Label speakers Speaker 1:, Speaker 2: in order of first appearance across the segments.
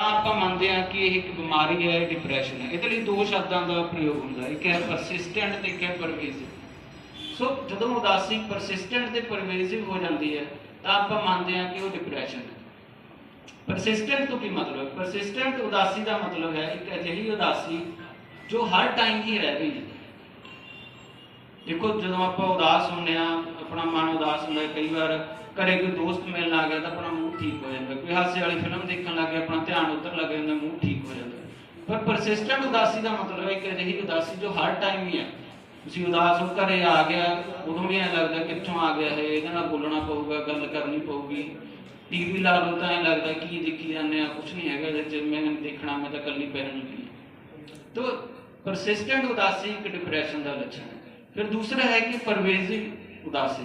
Speaker 1: ਤਾਂ ਆਪਾਂ ਮੰਨਦੇ ਹਾਂ ਕਿ ਇਹ ਇੱਕ ਬਿਮਾਰੀ ਹੈ ਡਿਪਰੈਸ਼ਨ ਹੈ। ਇਹਦੇ ਲਈ ਦੋ ਸ਼ਬਦਾਂ ਦਾ ਪ੍ਰਯੋਗ ਹੁੰਦਾ। ਇੱਕ ਹੈ ਪਰਸਿਸਟੈਂਟ ਤੇ ਇੱਕ ਹੈ ਪਰਵੇਸਿਵ ਸੋ ਜਦੋਂ ਉਦਾਸੀ ਪਰਸਿਸਟੈਂਟ ਤੇ ਪਰਵੇਸਿਵ ਹੋ ਜਾਂਦੀ ਹੈ, ਤਾਂ ਆਪਾਂ ਮੰਨਦੇ ਹਾਂ ਕਿ ਉਹ ਡਿਪਰੈਸ਼ਨ ਹੈ। ਪਰਸਿਸਟੈਂਟ ਤੋਂ ਕੀ ਮਤਲਬ ਹੈ? ਪਰਸਿਸਟੈਂਟ ਉਦਾਸੀ ਦਾ ਮਤਲਬ ਹੈ, ਇੱਕ ਅਜਿਹੀ ਉਦਾਸੀ ਜੋ ਹਰ ਟਾਈਮ ਹੀ ਰਹਿ ਗਈ ਦੇਖੋ, ਜਦੋਂ ਆਪਾਂ ਉਦਾਸ ਹੁੰਨੇ ਆ ਆਪਣਾ ਮਨ ਉਦਾਸ ਹੁੰਦਾ ਕਈ ਵਾਰ ਘਰੇ ਕੋਈ ਦੋਸਤ ਮਿਲਣ ਆ ਗਿਆ ਤਾਂ ਆਪਣਾ ਠੀਕ ਹੋ ਜਾਂਦਾ। ਕੋਈ ਹਾਸੇ ਵਾਲੀ ਫਿਲਮ ਦੇਖਣ ਲੱਗ ਗਿਆ, ਆਪਣਾ ਧਿਆਨ ਉੱਧਰ ਲੱਗ ਜਾਂਦਾ ਮੂਡ ਠੀਕ ਹੋ ਜਾਂਦਾ। ਪਰ ਪਰਸਿਸਟੈਂਟ ਉਦਾਸੀ ਦਾ ਮਤਲਬ ਹੈ ਕਿ ਅਜਿਹੀ ਉਦਾਸੀ ਜੋ ਹਰ ਟਾਈਮ ਹੀ ਹੈ ਤੁਸੀਂ ਉਦਾਸ ਹੋ, ਘਰੇ ਆ ਗਿਆ, ਉਦੋਂ ਵੀ ਐਂ ਲੱਗਦਾ ਕਿੱਥੋਂ ਆ ਗਿਆ ਹੈ ਇਹਦੇ ਨਾਲ ਬੋਲਣਾ ਪਊਗਾ, ਗੱਲ ਕਰਨੀ ਪਊਗੀ। ਟੀਵੀ ਲਾ ਲਓ ਤਾਂ ਐਂ ਲੱਗਦਾ ਕੀ ਦੇਖੀ ਜਾਂਦੇ ਆ ਕੁਝ ਨਹੀਂ ਹੈਗਾ ਇਹਦੇ ਚ, ਮੈਂ ਦੇਖਣਾ, ਮੈਂ ਤਾਂ ਕੱਲੀ ਪੈਰਾਂ ਨੂੰ ਹਾਂ ਤੋ ਪਰਸਿਸਟੈਂਟ ਉਦਾਸੀ ਇੱਕ ਡਿਪਰੈਸ਼ਨ ਦਾ ਲੱਛਣ ਹੈ। ਫਿਰ ਦੂਸਰਾ ਹੈ ਕਿ ਪਰਵੇਜ਼ਿਵ ਉਦਾਸੀ।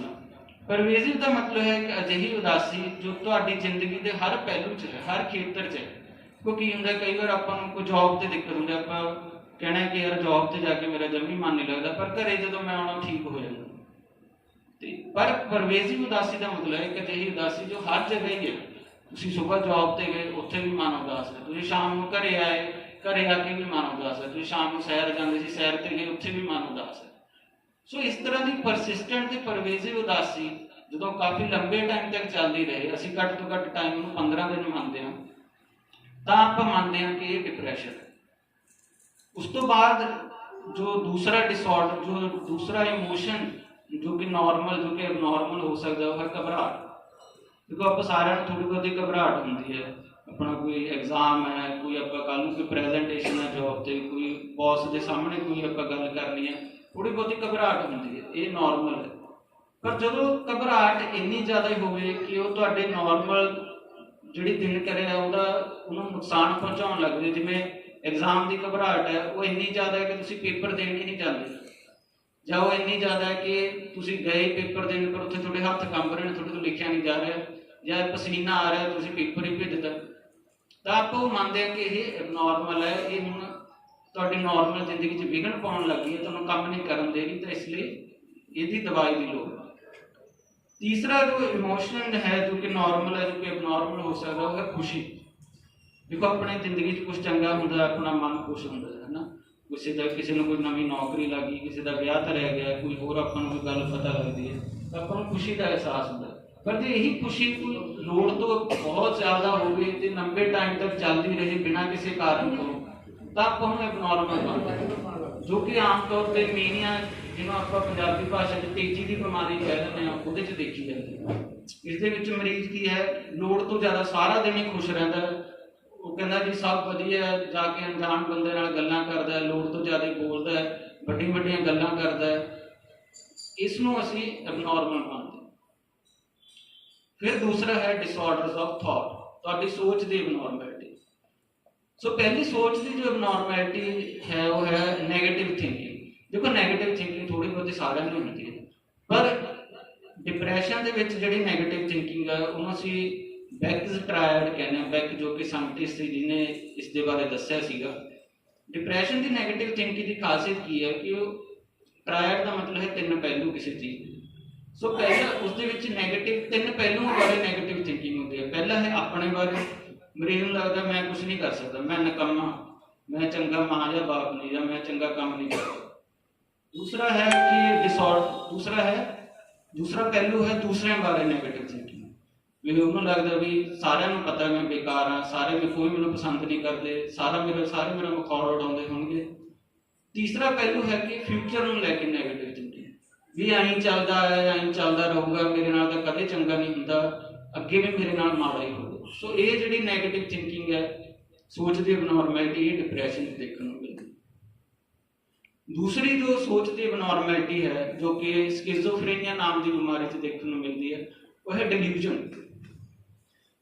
Speaker 1: ਪਰਵੇਜ਼ਿਵ ਦਾ ਮਤਲਬ ਹੈ ਕਿ ਅਜਿਹੀ ਉਦਾਸੀ ਜੋ ਤੁਹਾਡੀ ਜ਼ਿੰਦਗੀ ਦੇ ਹਰ ਪਹਿਲੂ 'ਚ ਹੈ, ਹਰ ਖੇਤਰ 'ਚ ਹੈ। ਕਿਉਂਕਿ ਕੀ ਹੁੰਦਾ, ਕਈ ਵਾਰ ਆਪਾਂ ਨੂੰ ਕੋਈ ਜੌਬ ਤੇ ਦਿੱਕਤ ਹੁੰਦੀ ਆਪਾਂ ਕਹਿਣਾ ਕਿ ਯਾਰ ਜੌਬ ਤੇ ਜਾ ਕੇ ਮੇਰਾ ਜਮੀ ਮਨ ਨਹੀਂ ਲੱਗਦਾ, ਪਰ ਘਰੇ ਜਦੋਂ ਮੈਂ ਆਉਣਾ ਠੀਕ ਹੋ ਜਾਂਦਾ। ਤੇ ਪਰ ਪਰਵੇਜ਼ਿਵ ਉਦਾਸੀ ਦਾ ਮਤਲਬ ਹੈ ਕਿ ਅਜਿਹੀ ਉਦਾਸੀ ਜੋ ਹਰ ਜਗ੍ਹਾ ਹੀ ਹੈ। ਤੁਸੀਂ ਸਵੇਰ ਜੌਬ ਤੇ ਗਏ, ਉੱਥੇ ਵੀ ਮਨ ਉਦਾਸ ਹੈ। ਤੁਸੀਂ ਸ਼ਾਮ ਨੂੰ ਘਰੇ ਆਏ, ਘਰੇ ਆ ਕੇ ਵੀ ਮਨ ਉਦਾਸ ਹੈ। ਤੁਸੀਂ ਸ਼ਾਮ ਨੂੰ ਸੈਰ ਜਾਂਦੇ ਸੀ, ਸੈਰ ਤੇ ਗਏ, ਉੱਥੇ ਵੀ ਮਨ ਉਦਾਸ ਹੈ। ਸੋ ਇਸ ਤਰ੍ਹਾਂ ਦੀ ਪਰਸਿਸਟੈਂਟ ਤੇ ਪਰਵੇਜ਼ਿਵ ਉਦਾਸੀ ਜਦੋਂ ਕਾਫੀ ਲੰਬੇ ਟਾਈਮ ਤੱਕ ਚੱਲਦੀ ਰਹੇ, ਅਸੀਂ ਘੱਟ ਤੋਂ ਘੱਟ ਟਾਈਮ ਨੂੰ 15 ਦਿਨ ਮੰਨਦੇ ਹਾਂ, ਤਾਂ ਆਪਾਂ ਮੰਨਦੇ ਹਾਂ ਕਿ ਇਹ ਡਿਪਰੈਸ਼ਨ ਹੈ। ਉਸ ਤੋਂ ਬਾਅਦ ਜੋ ਦੂਸਰਾ ਡਿਸਆਰਡਰ ਜੋ ਦੂਸਰਾ ਇਮੋਸ਼ਨ ਜੋ ਕਿ ਨਾਰਮਲ ਜੋ ਕਿ ਅਬਨੋਰਮਲ ਹੋ ਸਕਦਾ, ਉਹ ਹੈ ਘਬਰਾਹਟ। ਕਿਉਂਕਿ ਆਪਾਂ ਸਾਰਿਆਂ ਨੂੰ ਥੋੜੀ ਬਹੁਤੀ ਘਬਰਾਹਟ ਹੁੰਦੀ ਹੈ। ਆਪਣਾ ਕੋਈ ਐਗਜ਼ਾਮ ਹੈ, ਕੋਈ ਆਪਾਂ ਕੱਲ ਨੂੰ ਕੋਈ ਪ੍ਰੈਜੈਂਟੇਸ਼ਨ ਹੈ ਜੌਬ ਤੇ, ਕੋਈ ਬੌਸ ਦੇ ਸਾਹਮਣੇ ਕੋਈ ਆਪਾਂ ਗੱਲ ਕਰਨੀ ਹੈ ਥੋੜੀ ਬਹੁਤੀ ਘਬਰਾਹਟ ਹੁੰਦੀ ਹੈ ਇਹ ਨਾਰਮਲ ਹੈ। ਪਰ ਜਦੋਂ ਘਬਰਾਹਟ ਇੰਨੀ ਜ਼ਿਆਦਾ ਹੋਵੇ ਕਿ ਉਹ ਤੁਹਾਡੇ ਨਾਰਮਲ ਜਿਹੜੀ ਦਿਨ ਕਰਿਆ ਉਹਦਾ ਉਹਨੂੰ ਨੁਕਸਾਨ ਪਹੁੰਚਾਉਣ ਲੱਗ ਜੇ ਜਿਵੇਂ ਐਗਜ਼ਾਮ ਦੀ ਘਬਰਾਹਟ ਹੈ, ਉਹ ਇੰਨੀ ਜ਼ਿਆਦਾ ਹੈ ਕਿ ਤੁਸੀਂ ਪੇਪਰ ਦੇਣ ਹੀ ਨਹੀਂ ਜਾਂਦੇ। ਜਾਂ ਉਹ ਇੰਨੀ ਜ਼ਿਆਦਾ ਹੈ ਕਿ ਤੁਸੀਂ ਗਏ ਪੇਪਰ ਦੇਣ, ਪਰ ਉੱਥੇ ਤੁਹਾਡੇ ਹੱਥ ਕੰਬ ਰਹੇ ਨੇ, ਤੁਹਾਡੇ ਤੋਂ ਲਿਖਿਆ ਨਹੀਂ ਜਾ ਰਿਹਾ, ਜਾਂ ਪਸੀਨਾ ਆ ਰਿਹਾ, ਤੁਸੀਂ ਪੇਪਰ ਹੀ ਭੇਜ ਦਿੱਤਾ। ਤਾਂ ਆਪਾਂ ਉਹ ਮੰਨਦੇ ਹਾਂ ਕਿ ਇਹ ਐਬਨੋਰਮਲ ਹੈ, ਇਹ ਹੁਣ ਤੁਹਾਡੀ ਨਾਰਮਲ ਜ਼ਿੰਦਗੀ 'ਚ ਵਿਘਨ ਪਾਉਣ ਲੱਗੀ ਹੈ, ਤੁਹਾਨੂੰ ਕੰਮ ਨਹੀਂ ਕਰਨ ਦੇ ਰਹੀ, ਤਾਂ ਇਸ ਲਈ ਇਹਦੀ ਦਵਾਈ ਦੀ ਲੋੜ ਹੈ। ਤੀਸਰਾ ਜੋ ਇਮੋਸ਼ਨ ਹੈ, ਜੋ ਕਿ ਨਾਰਮਲ ਹੈ, ਜੋ ਕਿ ਐਬਨੋਰਮਲ ਹੋ ਸਕਦਾ, ਉਹ ਹੈ ਖੁਸ਼ੀ। ਦੇਖੋ, ਆਪਣੀ ਜ਼ਿੰਦਗੀ 'ਚ ਕੁਝ ਚੰਗਾ ਹੁੰਦਾ, ਆਪਣਾ ਮਨ ਖੁਸ਼ ਹੁੰਦਾ ਹੈ ਨਾ ਕਿਸੇ ਦਾ, ਕਿਸੇ ਨੂੰ ਕੋਈ ਨਵੀਂ ਨੌਕਰੀ ਲੱਗੀ, ਕਿਸੇ ਦਾ ਵਿਆਹ ਧਰਿਆ ਗਿਆ, ਕੋਈ ਹੋਰ ਆਪਾਂ ਨੂੰ ਕੋਈ ਗੱਲ ਪਤਾ ਲੱਗਦੀ ਹੈ, ਤਾਂ ਆਪਾਂ ਨੂੰ ਖੁਸ਼ੀ ਦਾ ਅਹਿਸਾਸ ਹੁੰਦਾ ਪਰ ਜੇ ਇਹੀ ਖੁਸ਼ੀ ਕੋਈ ਲੋੜ ਤੋਂ ਬਹੁਤ ਜ਼ਿਆਦਾ ਹੋਵੇ ਤੇ ਲੰਬੇ ਟਾਈਮ ਤੱਕ ਚੱਲਦੀ ਰਹੇ ਬਿਨਾਂ ਕਿਸੇ ਕਾਰਨ ਤੋਂ, ਤਾਂ ਆਪਾਂ ਨੂੰ ਐਬਨੋਰਮਲ ਬਣਦਾ ਜੋ ਕਿ ਆਮ ਤੌਰ ਤੇ ਮੀਨੀਆ ਜਿਹਨੂੰ ਆਪਾਂ ਪੰਜਾਬੀ ਭਾਸ਼ਾ 'ਚ ਤੇਜ਼ੀ ਦੀ ਬਿਮਾਰੀ ਕਹਿ ਦਿੰਦੇ ਆ ਉਹਦੇ 'ਚ ਦੇਖੀ ਜਾਂਦੀ ਹੈ। ਇਸ ਦੇ ਵਿੱਚ ਮਰੀਜ਼ ਕੀ ਹੈ, ਲੋੜ ਤੋਂ ਜ਼ਿਆਦਾ ਸਾਰਾ ਦਿਨ ਹੀ ਖੁਸ਼ ਰਹਿੰਦਾ ਉਹ ਕਹਿੰਦਾ ਜੀ, ਸਭ ਵਧੀਆ ਜਾ ਕੇ ਅਣਜਾਣ ਬੰਦੇ ਨਾਲ ਗੱਲਾਂ ਕਰਦਾ ਲੋੜ ਤੋਂ ਜ਼ਿਆਦਾ ਬੋਲਦਾ ਹੈ ਵੱਡੀ ਵੱਡੀਆਂ ਗੱਲਾਂ ਕਰਦਾ ਇਸ ਨੂੰ ਅਸੀਂ ਐਬਨੋਰਮਲ ਮੰਨਦੇ ਫਿਰ ਦੂਸਰਾ ਹੈ ਡਿਸਆਰਡਰਸ ਆਫ ਥਾਟ ਤੁਹਾਡੀ ਸੋਚ ਦੀ ਅਬਨੋਰਮੈਲਿਟੀ ਸੋ ਪਹਿਲੀ ਸੋਚ ਦੀ ਜੋ ਅਬਨੋਰਮੈਲਿਟੀ ਹੈ, ਉਹ ਹੈ ਨੈਗੇਟਿਵ ਥਿੰਕਿੰਗ ਦੇਖੋ ਨੈਗੇਟਿਵ ਥਿੰਕਿੰਗ ਥੋੜੀ ਬਹੁਤ ਸਾਰਿਆਂ ਨੂੰ ਹੁੰਦੀ ਹੈ। ਪਰ ਡਿਪਰੈਸ਼ਨ ਦੇ ਵਿੱਚ ਜਿਹੜੀ ਨੈਗੇਟਿਵ ਥਿੰਕਿੰਗ ਹੈ ਉਹਨੂੰ ਅਸੀਂ ਬੈਕਸ ਟ੍ਰਾਇਡ ਕਹਿੰਦੇ ਆ ਬੈਕ ਜੋ ਕਿ ਸਾਇੰਟਿਸਟ ਸੀ ਜਿਨੇ ਇਸ ਦੇ ਬਾਰੇ ਦੱਸਿਆ ਸੀਗਾ। ਡਿਪਰੈਸ਼ਨ ਦੀ ਨੈਗੇਟਿਵ ਥਿੰਕਿੰਗ ਦੀ ਖਾਸੀਅਤ ਕੀ ਹੈ ਕਿ ਉਹ ਟ੍ਰਾਇਡ ਦਾ ਮਤਲਬ ਹੈ ਤਿੰਨ ਪਹਿਲੂ ਕਿਸੇ ਚੀਜ਼ ਦੇ। ਸੋ ਪਹਿਲਾ ਉਸ ਦੇ ਵਿੱਚ ਨੈਗੇਟਿਵ ਤਿੰਨ ਪਹਿਲੂਆਂ ਬਾਰੇ ਨੈਗੇਟਿਵ ਥਿੰਕਿੰਗ ਹੁੰਦੀ ਹੈ। ਪਹਿਲਾ ਹੈ ਆਪਣੇ ਬਾਰੇ। ਮਰੀਜ਼ ਨੂੰ ਲੱਗਦਾ ਮੈਂ ਕੁਝ ਨਹੀਂ ਕਰ ਸਕਦਾ। ਮੈਂ ਨਕਮਾ ਮੈਂ ਚੰਗਾ ਮਾਂ ਜਾਂ ਬਾਪ ਨਹੀਂ, ਜਾਂ ਮੈਂ ਚੰਗਾ ਕੰਮ ਨਹੀਂ ਕਰਦਾ। ਦੂਸਰਾ ਹੈ ਕਿ ਡਿਸਆਰਡਰ ਦੂਸਰਾ ਹੈ, ਦੂਸਰਾ ਪਹਿਲੂ ਹੈ ਦੂਸਰਿਆਂ ਬਾਰੇ ਨੈਗੇਟਿਵ ਥਿੰਕਿੰਗ ਵੀ ਉਹਨੂੰ ਲੱਗਦਾ ਵੀ ਸਾਰਿਆਂ ਨੂੰ ਪਤਾ ਮੈਂ ਬੇਕਾਰ ਆ ਸਾਰੇ ਮੈਨੂੰ ਕੋਈ ਮੈਨੂੰ ਪਸੰਦ ਨਹੀਂ ਕਰਦੇ। ਸਾਰਾ ਮੇਰੇ ਸਾਰੇ ਮੇਰਾ ਮਖੌਲ ਉਡਾਉਂਦੇ ਹੋਣਗੇ। ਤੀਸਰਾ ਪਹਿਲੂ ਹੈ ਕਿ ਫਿਊਚਰ ਨੂੰ ਲੈ ਕੇ ਨੈਗੇਟਿਵ ਵੀ ਐਂ ਚੱਲਦਾ ਹੈ, ਐਂ ਚੱਲਦਾ ਰਹੂਗਾ, ਮੇਰੇ ਨਾਲ ਤਾਂ ਕਦੇ ਚੰਗਾ ਨਹੀਂ ਹੁੰਦਾ। ਅੱਗੇ ਵੀ ਮੇਰੇ ਨਾਲ ਮਾੜਾ ਹੀ ਹੋਊਗਾ ਸੋ ਇਹ ਜਿਹੜੀ 네ਗੇਟਿਵ ਥਿੰਕਿੰਗ ਹੈ, ਸੋਚ ਦੀ ਅਬਨੋਰਮੈਲਿਟੀ ਇਹ ਡਿਪਰੈਸ਼ਨ ਦੇਖਣ ਨੂੰ ਮਿਲਦੀ। ਦੂਸਰੀ ਜੋ ਸੋਚ ਦੀ ਅਬਨੋਰਮੈਲਿਟੀ ਹੈ, ਜੋ ਕਿ ਸਕਿਜ਼ੋਫਰੇਨੀਆ ਨਾਮ ਦੀ ਬਿਮਾਰੀ 'ਚ ਦੇਖਣ ਨੂੰ ਮਿਲਦੀ ਹੈ, ਉਹ ਹੈ ਡਿਲੂਜਨ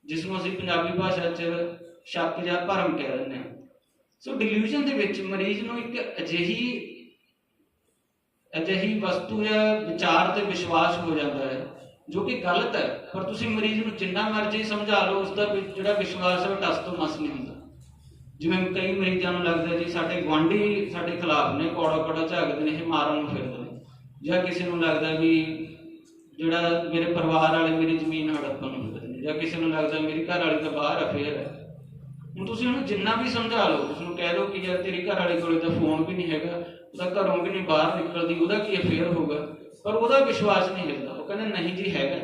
Speaker 1: ਜਿਸ ਨੂੰ ਅਸੀਂ ਪੰਜਾਬੀ ਭਾਸ਼ਾ 'ਚ ਸ਼ੱਕ ਜਾਂ ਭਰਮ ਕਹਿ ਦਿੰਦੇ ਹਾਂ। ਸੋ ਡਿਲੂਜਨ ਦੇ ਵਿੱਚ ਮਰੀਜ਼ ਨੂੰ ਇੱਕ ਅਜਿਹੀ ਅਜਿਹੀ ਵਸਤੂ ਜਾਂ ਵਿਚਾਰ ਤੇ ਵਿਸ਼ਵਾਸ ਹੋ ਜਾਂਦਾ ਹੈ, ਜੋ ਕਿ ਗਲਤ ਹੈ। ਪਰ ਤੁਸੀਂ ਮਰੀਜ਼ ਨੂੰ ਜਿੰਨਾ ਮਰਜ਼ੀ ਸਮਝਾ ਲਓ, ਉਸ ਦਾ ਜਿਹੜਾ ਵਿਸ਼ਵਾਸ ਹੈ, ਉਹ ਟਸ ਤੋਂ ਮਸ ਨਹੀਂ ਹੁੰਦਾ। ਜਿਵੇਂ ਕਈ ਮਰੀਜ਼ਾਂ ਨੂੰ ਲੱਗਦਾ ਜੀ, ਸਾਡੇ ਗੁਆਂਢੀ ਸਾਡੇ ਖਿਲਾਫ ਨੇ, ਕੋੜਾ ਕੋੜਾ ਝਾਕਦੇ ਨੇ, ਇਹ ਮਾਰਨ ਨੂੰ ਫਿਰਦੇ ਨੇ। ਜਾਂ ਕਿਸੇ ਨੂੰ ਲੱਗਦਾ ਵੀ ਜਿਹੜਾ ਮੇਰੇ ਪਰਿਵਾਰ ਵਾਲੇ ਮੇਰੀ ਜ਼ਮੀਨ ਹੜੱਪਣ ਨੂੰ ਫਿਰਦੇ ਨੇ, ਜਾਂ ਕਿਸੇ ਨੂੰ ਲੱਗਦਾ ਮੇਰੀ ਘਰ ਵਾਲੀ ਤਾਂ ਬਾਹਰ ਅਫੇਅਰ ਹੈ। ਹੁਣ ਤੁਸੀਂ ਉਹਨੂੰ ਜਿੰਨਾ ਵੀ ਸਮਝਾ ਲਓ, ਤੁਸੀਂ ਉਹਨੂੰ ਕਹਿ ਲਓ ਕਿ ਯਾਰ ਤੇਰੀ ਘਰ ਵਾਲੇ ਕੋਲੇ ਤਾਂ ਫੋਨ ਵੀ ਨਹੀਂ ਹੈਗਾ ਉਹਦਾ ਘਰੋਂ ਵੀ ਨਹੀਂ ਬਾਹਰ ਨਿਕਲਦੀ, ਉਹਦਾ ਕੀ ਅਫੇਅਰ ਹੋਊਗਾ? ਪਰ ਉਹਦਾ ਵਿਸ਼ਵਾਸ ਨਹੀਂ ਹਿਲਦਾ ਉਹ ਕਹਿੰਦਾ, ਨਹੀਂ ਜੀ, ਹੈਗਾ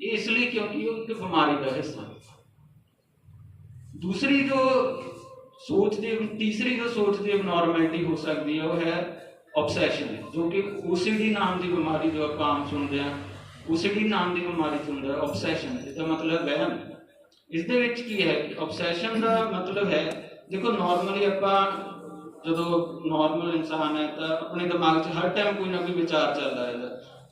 Speaker 1: ਇਹ ਇਸ ਲਈ ਕਿਉਂਕਿ ਉਹ ਇੱਕ ਬਿਮਾਰੀ ਦਾ ਹਿੱਸਾ ਦੂਸਰੀ ਜੋ ਸੋਚ ਦੀ, ਤੀਸਰੀ ਜੋ ਸੋਚ ਦੀ ਅਬਨੋਰਮੈਲਿਟੀ ਹੋ ਸਕਦੀ ਹੈ, ਉਹ ਹੈ ਆਬਸੈਸ਼ਨ ਜੋ ਕਿ OCD ਨਾਮ ਦੀ ਬਿਮਾਰੀ ਜੋ ਆਪਾਂ ਆਮ ਸੁਣਦੇ ਆ OCD ਨਾਮ ਦੀ ਬਿਮਾਰੀ ਚ ਹੁੰਦਾ ਆਬਸੈਸ਼ਨ ਇਹਦਾ ਮਤਲਬ ਵਹਿਮ। ਇਸ ਦੇ ਵਿੱਚ ਕੀ ਹੈ ਕਿ ਆਬਸੈਸ਼ਨ ਦਾ ਮਤਲਬ ਹੈ, ਦੇਖੋ ਨਾਰਮਲੀ ਆਪਾਂ ਜਦੋਂ ਨਾਰਮਲ ਇਨਸਾਨ ਹੈ ਤਾਂ ਆਪਣੇ ਦਿਮਾਗ 'ਚ ਹਰ ਟਾਈਮ ਕੋਈ ਨਾ ਕੋਈ ਵਿਚਾਰ ਚੱਲਦਾ ਰਹਿੰਦਾ।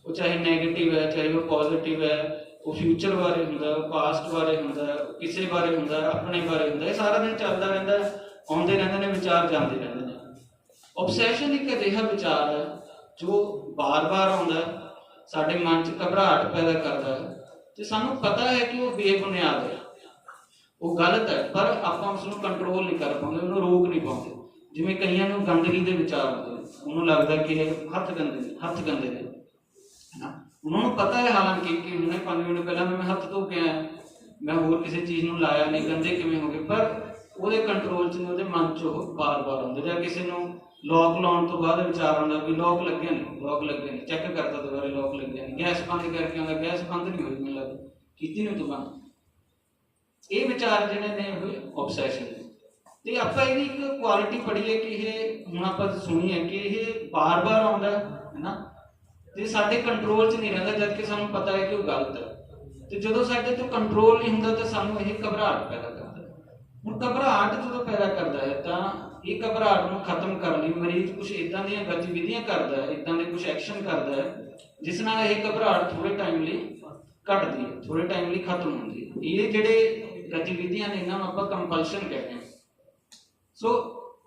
Speaker 1: ਉਹ ਚਾਹੇ 네ਗੇਟਿਵ ਹੈ, ਚਾਹੇ ਉਹ ਪੋਜ਼ਿਟਿਵ ਹੈ, ਉਹ ਫਿਊਚਰ ਬਾਰੇ ਹੁੰਦਾ, ਉਹ ਪਾਸਟ ਬਾਰੇ ਹੁੰਦਾ ਕਿਸੇ ਬਾਰੇ ਹੁੰਦਾ, ਆਪਣੇ ਬਾਰੇ ਹੁੰਦਾ, ਇਹ ਸਾਰਾ ਦਿਨ ਚੱਲਦਾ ਰਹਿੰਦਾ, ਆਉਂਦੇ ਰਹਿੰਦੇ ਨੇ, ਵਿਚਾਰ ਜਾਂਦੇ ਰਹਿੰਦੇ ਨੇ। ਆਬਸੈਸ਼ਨ ਇੱਕ ਅਜਿਹਾ ਵਿਚਾਰ ਹੈ ਜੋ ਬਾਰ-ਬਾਰ ਆਉਂਦਾ, ਸਾਡੇ ਮਨ 'ਚ ਘਬਰਾਹਟ ਪੈਦਾ ਕਰਦਾ ਹੈ ਤੇ ਸਾਨੂੰ ਪਤਾ ਹੈ ਕਿ ਉਹ ਬੇਬੁਨਿਆਦ ਹੈ। ਉਹ ਗਲਤ ਹੈ, ਪਰ ਆਪਾਂ ਉਸ ਨੂੰ ਕੰਟਰੋਲ ਨਹੀਂ ਕਰ ਪਾਉਂਦੇ, ਉਹਨੂੰ ਰੋਕ ਨਹੀਂ ਪਾਉਂਦੇ। ਜਿਵੇਂ ਕਈਆਂ ਨੂੰ ਗੰਦਗੀ ਦੇ ਵਿਚਾਰ ਹੁੰਦੇ ਨੇ, ਉਹਨੂੰ ਲੱਗਦਾ ਕਿ ਇਹ ਹੱਥ ਗੰਦੇ ਨੇ, ਹੱਥ ਗੰਦੇ ਨੇ, ਹੈਨਾ? ਉਹਨਾਂ ਨੂੰ ਪਤਾ ਹੈ ਹਾਲਾਂਕਿ ਕਿ ਉਹਨੇ 5 ਮਿੰਟ ਪਹਿਲਾਂ ਮੈਂ ਹੱਥ ਧੋ ਕੇ ਆਇਆ, ਮੈਂ ਹੋਰ ਕਿਸੇ ਚੀਜ਼ ਨੂੰ ਲਾਇਆ ਨਹੀਂ, ਗੰਦੇ ਕਿਵੇਂ ਹੋ ਗਏ? ਪਰ ਉਹਦੇ ਕੰਟਰੋਲ 'ਚ ਨਹੀਂ ਉਹਦੇ ਮਨ 'ਚ ਉਹ ਬਾਰ-ਬਾਰ ਆਉਂਦੇ ਜਾਂ ਕਿਸੇ ਨੂੰ ਲੋਕ ਲਾਉਣ ਤੋਂ ਬਾਅਦ ਵਿਚਾਰ ਆਉਂਦਾ ਵੀ ਲੋਕ ਲੱਗੇ ਨੇ ਲੋਕ ਲੱਗੇ ਨੇ ਚੈੱਕ ਕਰਦਾ ਦੁਬਾਰਾ ਲੋਕ ਲੱਗੇ ਨੇ। ਗੈਸ ਬੰਦ ਕਰਕੇ ਆਉਂਦਾ, ਗੈਸ ਬੰਦ ਨਹੀਂ ਹੋਈ ਮੈਨੂੰ ਲੱਗਦਾ। ਕੀਤੀ ਨਹੀਂ ਤੂੰ ਬੰਦ। ਇਹ ਵਿਚਾਰ ਜਿਹੜੇ ਨੇ, ਉਹ ਆਬਸੈਸ਼ਨ ਤੇ ਆਪਾਂ ਇਹਦੀ ਇੱਕ ਕੁਆਲਿਟੀ ਪੜ੍ਹੀਏ ਕਿ ਇਹ ਹੁਣ ਆਪਾਂ ਸੁਣੀ ਹੈ ਕਿ ਇਹ ਬਾਰ-ਬਾਰ ਆਉਂਦਾ ਹੈ ਨਾ? ਤੇ ਸਾਡੇ ਕੰਟਰੋਲ 'ਚ ਨਹੀਂ ਰਹਿੰਦਾ, ਜਦ ਕਿ ਸਾਨੂੰ ਪਤਾ ਹੈ ਕਿ ਉਹ ਗਲਤ ਹੈ। ਤੇ ਜਦੋਂ ਸਾਡੇ ਤੋਂ ਕੰਟਰੋਲ ਨਹੀਂ ਹੁੰਦਾ, ਤਾਂ ਸਾਨੂੰ ਇਹ ਘਬਰਾਹਟ ਪੈਦਾ ਕਰਦਾ ਹੈ। ਹੁਣ ਘਬਰਾਹਟ ਜਦੋਂ ਪੈਦਾ ਕਰਦਾ ਹੈ, ਤਾਂ ਇਹ ਘਬਰਾਹਟ ਨੂੰ ਖਤਮ ਕਰਨ ਲਈ ਮਰੀਜ਼ ਕੁਝ ਇਦਾਂ ਦੀਆਂ ਗਤੀਵਿਧੀਆਂ ਕਰਦਾ ਹੈ ਇਦਾਂ ਦੇ ਕੁਝ ਐਕਸ਼ਨ ਕਰਦਾ ਹੈ, ਜਿਸ ਨਾਲ ਇਹ ਘਬਰਾਹਟ ਥੋੜੇ ਟਾਈਮ ਲਈ ਘਟਦੀ ਹੈ ਥੋੜੇ ਟਾਈਮ ਲਈ ਖਤਮ ਹੁੰਦੀ ਹੈ। ਇਹ ਜਿਹੜੇ ਗਤੀਵਿਧੀਆਂ ਨੇ, ਇਹਨਾਂ ਨੂੰ ਆਪਾਂ ਕੰਪਲਸ਼ਨ ਕਹਿੰਦੇ ਹਾਂ। ਸੋ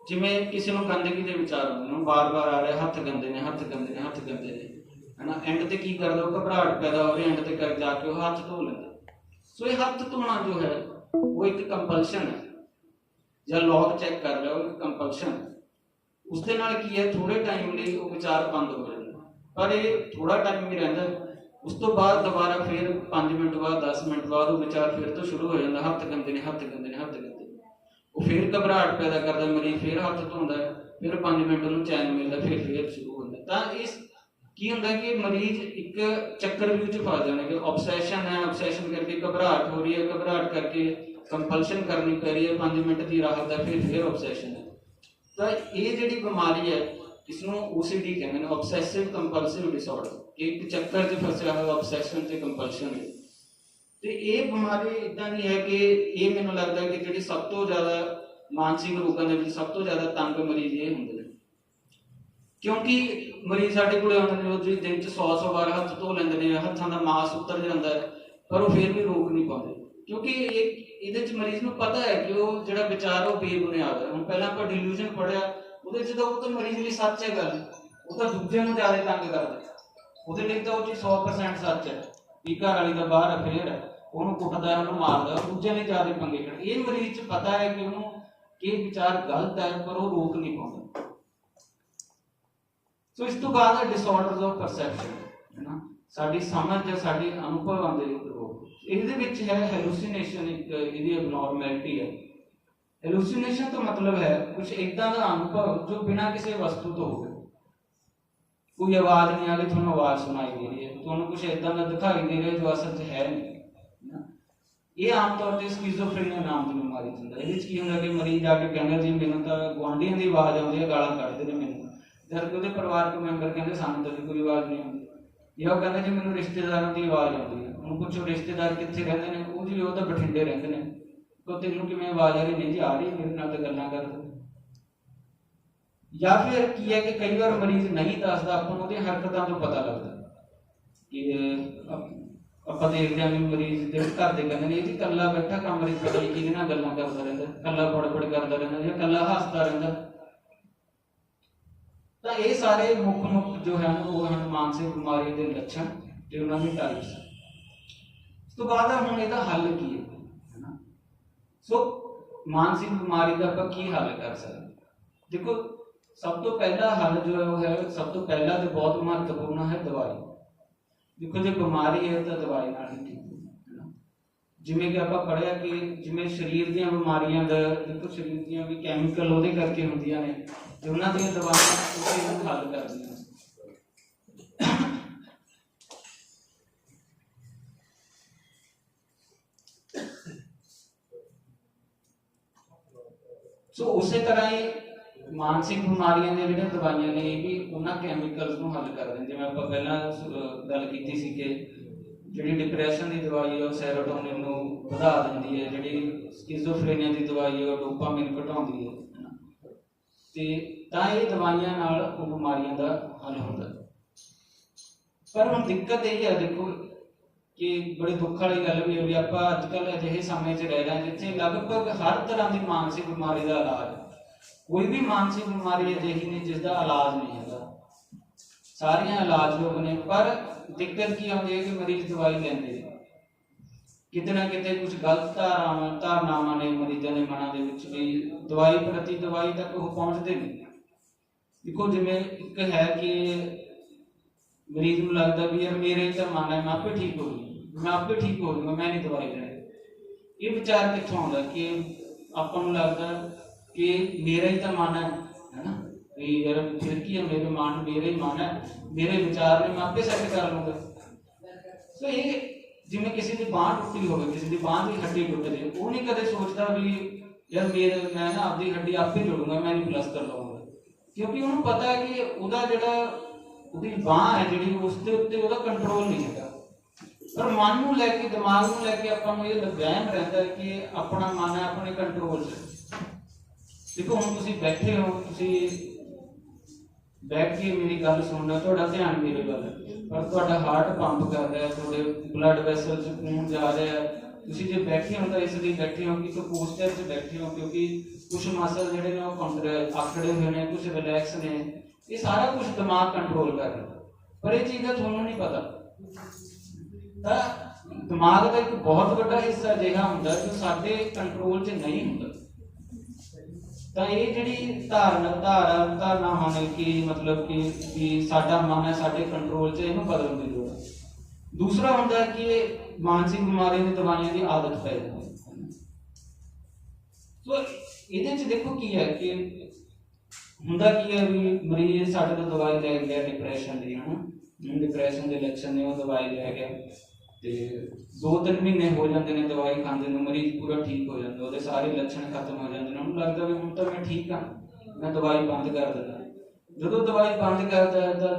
Speaker 1: ਜਿਵੇਂ ਕਿਸੇ ਨੂੰ ਗੰਦਗੀ ਦੇ ਵਿਚਾਰ ਹੁੰਦੇ ਨੇ ਬਾਰ-ਬਾਰ ਆ ਰਿਹਾ, ਹੱਥ ਗੰਦੇ ਨੇ, ਹੱਥ ਗੰਦੇ ਨੇ, ਹੱਥ ਗੰਦੇ ਨੇ, ਹਨਾ? ਐਂਡ ਤੇ ਕੀ ਕਰਦਾ ਉਹ? ਘਬਰਾਹਟ ਪੈਦਾ ਹੋ ਰਹੀ ਐਂਡ ਤੇ ਕਰ, ਜਾ ਕੇ ਉਹ ਹੱਥ ਧੋ ਲੈਂਦਾ। ਸੋ ਇਹ ਹੱਥ ਧੋਣਾ ਜੋ ਹੈ, ਉਹ ਇੱਕ ਕੰਪਲਸ਼ਨ ਹੈ। ਜਾਂ ਲੌਗ ਚੈੱਕ ਕਰ ਲਿਆ ਉਹ ਇੱਕ ਕੰਪਲਸ਼ਨ ਉਸ ਦੇ ਨਾਲ ਕੀ ਹੈ? ਥੋੜੇ ਟਾਈਮ ਲਈ ਉਹ ਵਿਚਾਰ ਬੰਦ ਹੋ ਜਾਂਦਾ ਪਰ ਇਹ ਥੋੜਾ ਟਾਈਮ ਹੀ ਰਹਿੰਦਾ ਉਸ ਤੋਂ ਬਾਅਦ ਦੁਬਾਰਾ ਫਿਰ 5 ਮਿੰਟ ਬਾਅਦ 10 ਮਿੰਟ ਬਾਅਦ ਉਹ ਵਿਚਾਰ ਫਿਰ ਤੋਂ ਸ਼ੁਰੂ ਹੋ ਜਾਂਦਾ। ਹੱਥ ਗੰਦੇ ਨੇ, ਹੱਥ ਗੰਦੇ ਨੇ, ਹੱਥ ਗੰਦੇ ਉਹ ਫਿਰ ਘਬਰਾਹਟ ਪੈਦਾ ਕਰਦਾ, ਮਰੀਜ਼ ਫਿਰ ਹੱਥ ਧੋਂਦਾ, ਫਿਰ 5 ਮਿੰਟ ਉਹਨੂੰ ਚੈਨ ਮਿਲਦਾ, ਫਿਰ ਫਿਰ ਸ਼ੁਰੂ ਹੁੰਦਾ। ਤਾਂ ਇਸ ਕੀ ਹੁੰਦਾ ਕਿ ਮਰੀਜ਼ ਇੱਕ ਚੱਕਰ ਵਿੱਚ ਫਸ ਜਾਂਦਾ ਕਿ ਆਬਸੈਸ਼ਨ ਹੈ ਆਬਸੈਸ਼ਨ ਕਰਕੇ ਘਬਰਾਹਟ ਹੋ ਰਹੀ ਹੈ, ਘਬਰਾਹਟ ਕਰਕੇ ਕੰਪਲਸ਼ਨ ਕਰਨੀ ਪੈ ਰਹੀ ਹੈ 5 ਮਿੰਟ ਦੀ ਰਾਹਤ ਹੈ ਫਿਰ ਫਿਰ ਆਬਸੈਸ਼ਨ ਹੈ। ਤਾਂ ਇਹ ਜਿਹੜੀ ਬਿਮਾਰੀ ਹੈ ਇਸ ਨੂੰ OCD ਕਹਿੰਦੇ ਨੇ ਆਬਸੈਸਿਵ ਕੰਪਲਸਿਵ ਡਿਸਆਰਡਰ ਇੱਕ ਚੱਕਰ 'ਚ ਫਸਿਆ ਹੋਇਆ ਆਬਸੈਸ਼ਨ ਤੇ ਕੰਪਲਸ਼ਨ ਹੈ। ਤੇ ਇਹ ਬਿਮਾਰੀ ਇਦਾਂ ਦੀ ਹੈ ਕਿ ਇਹ ਮੈਨੂੰ ਲੱਗਦਾ ਕਿ ਜਿਹੜੀ ਸਭ ਤੋਂ ਜ਼ਿਆਦਾ ਮਾਨਸਿਕ ਰੋਗਾਂ ਦੇ ਵਿੱਚ ਸਭ ਤੋਂ ਜ਼ਿਆਦਾ ਤੰਗ ਮਰੀਜ਼ ਇਹ ਹੁੰਦੇ ਨੇ। ਕਿਉਂਕਿ ਮਰੀਜ਼ ਸਾਡੇ ਕੋਲੇ ਆਉਂਦੇ ਨੇ ਉਹ ਦਿਨ 'ਚ 100-100 ਵਾਰ ਹੱਥ ਧੋ ਲੈਂਦੇ ਨੇ, ਹੱਥਾਂ ਦਾ ਮਾਸ ਉਤਰ ਜਾਂਦਾ ਹੈ, ਪਰ ਉਹ ਫਿਰ ਵੀ ਰੋਕ ਨਹੀਂ ਪਾਉਂਦੇ। ਕਿਉਂਕਿ ਇਹ, ਇਹਦੇ 'ਚ ਮਰੀਜ਼ ਨੂੰ ਪਤਾ ਹੈ ਕਿ ਉਹ ਜਿਹੜਾ ਵਿਚਾਰ ਉਹ ਬੇਬੁਨਿਆਦ ਹੈ। ਹੁਣ ਪਹਿਲਾਂ ਆਪਾਂ ਡਿਲੂਜਨ ਪੜਿਆ ਉਹਦੇ 'ਚ ਤਾਂ ਉਹ ਤਾਂ ਮਰੀਜ਼ ਲਈ ਸੱਚ ਹੈ ਗੱਲ। ਉਹ ਤਾਂ ਦੂਜਿਆਂ ਨੂੰ ਜ਼ਿਆਦਾ ਤੰਗ ਕਰਦਾ। ਉਹਦੇ ਲਈ ਤਾਂ ਉਹ ਜੀ 100% ਸੱਚ ਹੈ। ਵੀ ਘਰ ਵਾਲੀ ਦਾ ਬਾਹਰ ਅਫੇਅਰ ਹੈ ਉਹਨੂੰ ਕੁੱਟਦਾ ਉਹਨੂੰ ਮਾਰਦਾ ਹੈ, ਦੂਜਿਆਂ ਨੇ ਜ਼ਿਆਦਾ ਪੰਗੇ ਕਰ ਇਹ ਮਰੀਜ਼ 'ਚ ਪਤਾ ਹੈ ਕਿ ਉਹਨੂੰ ਕਿ ਵਿਚਾਰ ਗਲਤ ਹੈ ਪਰ ਉਹ ਰੋਕ ਨਹੀਂ ਪਾਉਂਦਾ। ਸੋ ਇਸ ਤੋਂ ਬਾਅਦ ਡਿਸਆਰਡਰਸ ਆਫ ਪਰਸੈਪਸ਼ਨ ਹੈ ਨਾ? ਸਾਡੀ ਸਮਝ ਜਾਂ ਸਾਡੇ ਅਨੁਭਵਾਂ ਦੇ ਰੋਗ ਇਹਦੇ ਵਿੱਚ ਹੈ ਹੈਲੂਸੀਨੇਸ਼ਨ ਇੱਕ ਇਹਦੀ ਅਬਨੋਰਮੈਲਿਟੀ ਹੈ। ਹੈਲੂਸੀਨੇਸ਼ਨ ਤੋਂ ਮਤਲਬ ਹੈ ਕੁਝ ਇਦਾਂ ਦਾ ਅਨੁਭਵ ਜੋ ਬਿਨਾਂ ਕਿਸੇ ਵਸਤੂ ਤੋਂ ਹੋਵੇ। ਕੋਈ ਆਵਾਜ਼ ਨਹੀਂ ਆ ਰਹੀ ਤੁਹਾਨੂੰ ਆਵਾਜ਼ ਸੁਣਾਈ ਦੇ ਰਹੀ ਹੈ। ਤੁਹਾਨੂੰ ਕੁਝ ਇਦਾਂ ਦਾ ਦਿਖਾਈ ਦੇ ਰਿਹਾ ਜੋ ਅਸਲ 'ਚ ਹੈ ਨਹੀਂ ਹੈ ਨਾ? ਇਹ ਆਮ ਤੌਰ ਤੇ ਸਕਿਜ਼ੋਫਰੇਨੀਆ ਨਾਮ ਦੀ ਬਿਮਾਰੀ ਹੁੰਦਾ ਇਹਦੇ ਵਿੱਚ ਕੀ ਹੁੰਦਾ ਕਿ ਮਰੀਜ਼ ਆ ਕੇ ਕਹਿੰਦਾ ਜੀ ਮੈਨੂੰ ਤਾਂ ਗੁਆਂਢੀਆਂ ਦੀ ਆਵਾਜ਼ ਆਉਂਦੀ ਹੈ ਗਾਲਾਂ ਕੱਢਦੇ ਨੇ ਮੈਨੂੰ। ਜਦ ਕਿ ਉਹਦੇ ਪਰਿਵਾਰਕ ਮੈਂਬਰ ਕਹਿੰਦੇ ਸਾਨੂੰ ਤਾਂ ਜੀ ਕੋਈ ਆਵਾਜ਼ ਨਹੀਂ ਆਉਂਦੀ। ਜਾਂ ਉਹ ਕਹਿੰਦਾ ਜੀ ਮੈਨੂੰ ਰਿਸ਼ਤੇਦਾਰਾਂ ਦੀ ਆਵਾਜ਼ ਆਉਂਦੀ ਹੈ। ਹੁਣ ਪੁੱਛੋ ਰਿਸ਼ਤੇਦਾਰ ਕਿੱਥੇ ਰਹਿੰਦੇ ਨੇ? ਉਹ ਜੀ ਉਹ ਤਾਂ ਬਠਿੰਡੇ ਰਹਿੰਦੇ ਨੇ। ਤਾਂ ਤੈਨੂੰ ਕਿਵੇਂ ਆਵਾਜ਼ ਆ ਰਹੀ? ਨਹੀਂ ਜੀ ਆ ਰਹੀ ਹੈ, ਮੇਰੇ ਨਾਲ ਤਾਂ ਗੱਲਾਂ ਕਰ ਜਾਂ ਫਿਰ ਕੀ ਹੈ ਕਿ ਕਈ ਵਾਰ ਮਰੀਜ਼ ਨਹੀਂ ਦੱਸਦਾ ਆਪਾਂ ਨੂੰ ਉਹਦੀਆਂ ਹਰਕਤਾਂ ਤੋਂ ਪਤਾ ਲੱਗਦਾ। ਕਿ ਆਪਾਂ ਦੇਖਦੇ ਹਾਂ ਵੀ ਮਰੀਜ਼ ਦੇ ਘਰ ਦੇ ਕਹਿੰਦੇ ਨੇ, ਇਹ ਜੀ ਕੱਲਾ ਬੈਠਾ ਕਮਰੇ 'ਚ ਪਤਾ ਨਹੀਂ ਕਿਹਦੇ ਨਾਲ ਗੱਲਾਂ ਕਰਦਾ ਰਹਿੰਦਾ ਕੱਲਾ ਫੜਫੜ ਕਰਦਾ ਰਹਿੰਦਾ ਜਾਂ ਕੱਲਾ ਹੱਸਦਾ ਰਹਿੰਦਾ। ਤਾਂ ਇਹ ਸਾਰੇ ਮੁੱਖ ਮੁੱਖ ਜੋ ਹਨ, ਉਹ ਹਨ ਮਾਨਸਿਕ ਬਿਮਾਰੀ ਦੇ ਲੱਛਣ ਤੇ ਉਹਨਾਂ ਦੀ ਟਾਈਪਸ। ਇਸ ਤੋਂ ਬਾਅਦ ਹੁਣ ਇਹਦਾ ਹੱਲ ਕੀ ਹੈ ਹੈਨਾ ਸੋ, ਮਾਨਸਿਕ ਬਿਮਾਰੀ ਦਾ ਆਪਾਂ ਕੀ ਹੱਲ ਕਰ ਸਕਦੇ? ਦੇਖੋ ਸਭ ਤੋਂ ਪਹਿਲਾ ਹੱਲ ਜੋ ਹੈ ਉਹ ਸਭ ਤੋਂ ਪਹਿਲਾ ਤੇ ਬਹੁਤ ਮਹੱਤਵਪੂਰਨ ਹੈ ਦਵਾਈ। ਦੇਖੋ ਜੇ ਬਿਮਾਰੀ ਹੈ ਤਾਂ ਦਵਾਈ ਨਾਲ ਹੀ ਠੀਕ ਜਿਵੇਂ ਕਿ ਆਪਾਂ ਪੜ੍ਹਿਆ ਕਿ ਜਿਵੇਂ ਸਰੀਰ ਦੀਆਂ ਬਿਮਾਰੀਆਂ ਦਾ, ਦੇਖੋ ਸਰੀਰ ਦੀਆਂ ਵੀ ਕੈਮੀਕਲ ਉਹਦੇ ਕਰਕੇ ਹੁੰਦੀਆਂ ਨੇ, ਤੇ ਉਹਨਾਂ ਦੀਆਂ ਦਵਾਈਆਂ ਉਸੇ ਨੂੰ ਹੱਲ ਕਰਦੀਆਂ ਸੋ ਉਸੇ ਤਰ੍ਹਾਂ ਹੀ ਮਾਨਸਿਕ ਬਿਮਾਰੀਆਂ ਦੀਆਂ ਜਿਹੜੀਆਂ ਦਵਾਈਆਂ ਨੇ, ਇਹ ਵੀ ਉਹਨਾਂ ਕੈਮੀਕਲਸ ਨੂੰ ਹੱਲ ਕਰਦੇ ਨੇ ਜਿਵੇਂ ਆਪਾਂ ਪਹਿਲਾਂ ਸ- ਗੱਲ ਕੀਤੀ ਸੀ ਕਿ ਜਿਹੜੀ ਡਿਪਰੈਸ਼ਨ ਦੀ ਦਵਾਈ ਹੈ ਉਹ ਸੈਰੋਟੋਨਿਨ ਨੂੰ ਵਧਾ ਦਿੰਦੀ ਹੈ ਜਿਹੜੀ ਸਕਿਜ਼ੋਫਰੇਨੀਆ ਦੀ ਦਵਾਈ ਹੈ ਉਹ ਡੋਪਾਮਾਈਨ ਘਟਾਉਂਦੀ ਹੈ ਹਨਾ। ਤੇ ਤਾਂ ਇਹ ਦਵਾਈਆਂ ਨਾਲ ਉਹ ਬਿਮਾਰੀਆਂ ਦਾ ਹੱਲ ਹੁੰਦਾ ਹੈ। ਪਰ ਹੁਣ ਦਿੱਕਤ ਇਹ ਹੈ ਦੇਖੋ, ਕਿ ਬੜੀ ਦੁੱਖ ਵਾਲੀ ਗੱਲ ਵੀ ਹੈ ਵੀ ਆਪਾਂ ਅੱਜ ਕੱਲ੍ਹ ਅਜਿਹੇ ਸਮੇਂ 'ਚ ਰਹਿ ਰਹੇ ਹਾਂ, ਜਿੱਥੇ ਲਗਭਗ ਹਰ ਤਰ੍ਹਾਂ ਦੀ ਮਾਨਸਿਕ ਬਿਮਾਰੀ ਦਾ ਇਲਾਜ ਕੋਈ ਵੀ ਮਾਨਸਿਕ ਬਿਮਾਰੀ ਅਜਿਹੀ ਨਹੀਂ, ਜਿਸ ਦਾ ਇਲਾਜ ਨਹੀਂ ਹੈਗਾ। ਸਾਰੀਆਂ ਇਲਾਜਯੋਗ ਨੇ, ਪਰ ਦਿੱਕਤ ਕੀ ਆਉਂਦੀ ਹੈ ਕਿ ਮਰੀਜ਼ ਦਵਾਈ ਲੈਂਦੇ ਕਿਤੇ ਨਾ ਕਿਤੇ ਕੁਝ ਗਲਤ ਧਾਰਨਾਵਾਂ ਧਾਰਨਾਵਾਂ ਨੇ ਮਰੀਜ਼ਾਂ ਦੇ ਮਨਾਂ ਦੇ ਵਿੱਚ ਵੀ ਦਵਾਈ ਪ੍ਰਤੀ ਦਵਾਈ ਤੱਕ ਉਹ ਪਹੁੰਚਦੇ ਨਹੀਂ ਦੇਖੋ, ਜਿਵੇਂ ਇੱਕ ਹੈ ਕਿ ਮਰੀਜ਼ ਨੂੰ ਲੱਗਦਾ ਵੀ ਯਾਰ ਮੇਰੇ ਤਾਂ ਮਨ ਹੈ, ਮੈਂ ਆਪੇ ਠੀਕ ਹੋ ਜੂ ਮੈਂ ਆਪੇ ਠੀਕ ਹੋ ਜਾਊਂਗਾ, ਮੈਂ ਨਹੀਂ ਦਵਾਈ ਲੈਣੀ। ਇਹ ਵਿਚਾਰ ਕਿੱਥੋਂ ਆਉਂਦਾ ਕਿ ਆਪਾਂ ਨੂੰ ਲੱਗਦਾ ਕਿ ਮੇਰਾ ਹੀ ਤਾਂ ਮਨ ਹੈ ਹੈਨਾ ਵੀ ਯਾਰ ਫਿਰ ਕੀ ਹੈ, ਮੇਰੇ ਮਨ, ਮੇਰਾ ਹੀ ਮਨ ਹੈ, ਮੇਰੇ ਵਿਚਾਰ ਨੇ ਮੈਂ ਆਪੇ ਸੈੱਟ ਕਰ ਲੂੰਗਾ ਸੋ ਇਹ ਜਿਵੇਂ ਕਿਸੇ ਦੀ ਬਾਂਹ ਟੁੱਟੀ ਹੋਵੇ, ਕਿਸੇ ਦੀ ਬਾਂਹ ਦੀ ਹੱਡੀ ਟੁੱਟ ਜੇ, ਉਹ ਨਹੀਂ ਕਦੇ ਸੋਚਦਾ ਵੀ ਯਾਰ ਮੇਰੇ ਮੈਂ ਨਾ ਆਪਦੀ ਹੱਡੀ ਆਪੇ ਜੋੜੂੰਗਾ, ਮੈਂ ਨਹੀਂ ਪਲਸਤਰ ਲਾਉਂਗਾ ਕਿਉਂਕਿ ਉਹਨੂੰ ਪਤਾ ਹੈ ਕਿ ਉਹਦਾ ਜਿਹੜਾ ਉਹਦੀ ਬਾਂਹ ਹੈ, ਜਿਹੜੀ ਉਸ ਦੇ ਉੱਤੇ ਉਹਦਾ ਕੰਟਰੋਲ ਨਹੀਂ ਹੈਗਾ। ਪਰ ਮਨ ਨੂੰ ਲੈ ਕੇ, ਦਿਮਾਗ ਨੂੰ ਲੈ ਕੇ ਆਪਾਂ ਨੂੰ ਇਹ ਵਹਿਮ ਰਹਿੰਦਾ ਕਿ ਆਪਣਾ ਮਨ ਹੈ, ਆਪਣੇ ਕੰਟਰੋਲ 'ਚ। ਦੇਖੋ, ਹੁਣ ਤੁਸੀਂ ਬੈਠੇ ਹੋ, ਤੁਸੀਂ ਬੈਠ ਕੇ ਮੇਰੀ ਗੱਲ ਸੁਣਨਾ, ਤੁਹਾਡਾ ਧਿਆਨ ਮੇਰੇ ਵੱਲ ਪਰ ਤੁਹਾਡਾ ਹਾਰਟ ਪੰਪ ਕਰ ਰਿਹਾ, ਤੁਹਾਡੇ ਬਲੱਡ ਵੈਸਲਸ ਖੂਨ ਜਾ ਰਿਹਾ ਤੁਸੀਂ ਜੇ ਬੈਠੇ ਹੋ ਤਾਂ ਇਸ ਲਈ ਬੈਠੇ ਹੋ ਕਿ ਇੱਕ 'ਚ ਬੈਠੇ ਹੋ, ਕਿਉਂਕਿ ਕੁਝ ਮਸਲ ਜਿਹੜੇ ਨੇ ਉਹ ਕੰਟਰ ਆਕੜੇ ਹੋਏ ਨੇ ਕੁਝ ਰਿਲੈਕਸ ਨੇ। ਇਹ ਸਾਰਾ ਕੁਝ ਦਿਮਾਗ ਕੰਟਰੋਲ ਕਰ ਰਿਹਾ। ਪਰ ਇਹ ਚੀਜ਼ ਦਾ ਤੁਹਾਨੂੰ ਨਹੀਂ ਪਤਾ। ਤਾਂ ਦਿਮਾਗ ਦਾ ਇੱਕ ਬਹੁਤ ਵੱਡਾ ਹਿੱਸਾ ਅਜਿਹਾ ਹੁੰਦਾ ਜੋ ਸਾਡੇ ਕੰਟਰੋਲ 'ਚ ਨਹੀਂ ਹੁੰਦਾ। ਤਾਂ ਇਹ ਜਿਹੜੀ ਧਾਰਨਾ ਧਾਰਾ ਧਾਰਨਾਵਾਂ ਨੇ ਕਿ ਮਤਲਬ ਕਿ ਵੀ ਸਾਡਾ ਮਨ ਹੈ, ਸਾਡੇ ਕੰਟਰੋਲ 'ਚ ਇਹਨੂੰ ਬਦਲਣ ਦੀ ਲੋੜ ਹੈ। ਦੂਸਰਾ ਹੁੰਦਾ ਕਿ ਮਾਨਸਿਕ ਬਿਮਾਰੀਆਂ ਦੀ ਦਵਾਈਆਂ ਦੀ ਆਦਤ ਪੈ ਜਾਂਦੀ ਹੈ। ਸੋ ਇਹਦੇ 'ਚ ਦੇਖੋ ਕੀ ਹੈ ਕਿ ਹੁੰਦਾ ਕੀ ਹੈ ਵੀ ਮਰੀਜ਼ ਸਾਡੇ ਤੋਂ ਦਵਾਈ ਲੈ ਗਿਆ ਡਿਪਰੈਸ਼ਨ ਦੀ, ਹਨਾ? ਡਿਪਰੈਸ਼ਨ ਦੇ ਲੱਛਣ ਨੇ, ਉਹ ਦਵਾਈ ਲੈ ਗਿਆ। ਤੇ ਦੋ ਤਿੰਨ ਮਹੀਨੇ ਹੋ ਜਾਂਦੇ ਨੇ ਦਵਾਈ ਖਾਂਦੇ ਨੂੰ, ਮਰੀਜ਼ ਪੂਰਾ ਠੀਕ ਹੋ ਜਾਂਦਾ, ਉਹਦੇ ਸਾਰੇ ਲੱਛਣ ਖਤਮ ਹੋ ਜਾਂਦੇ ਨੇ। ਉਹਨੂੰ ਲੱਗਦਾ ਵੀ ਹੁਣ ਤਾਂ ਮੈਂ ਠੀਕ ਹਾਂ, ਮੈਂ ਦਵਾਈ ਬੰਦ ਕਰ ਦਿੰਦਾ। ਜਦੋਂ ਦਵਾਈ ਬੰਦ ਕਰਦਾ ਹੈ ਤਾਂ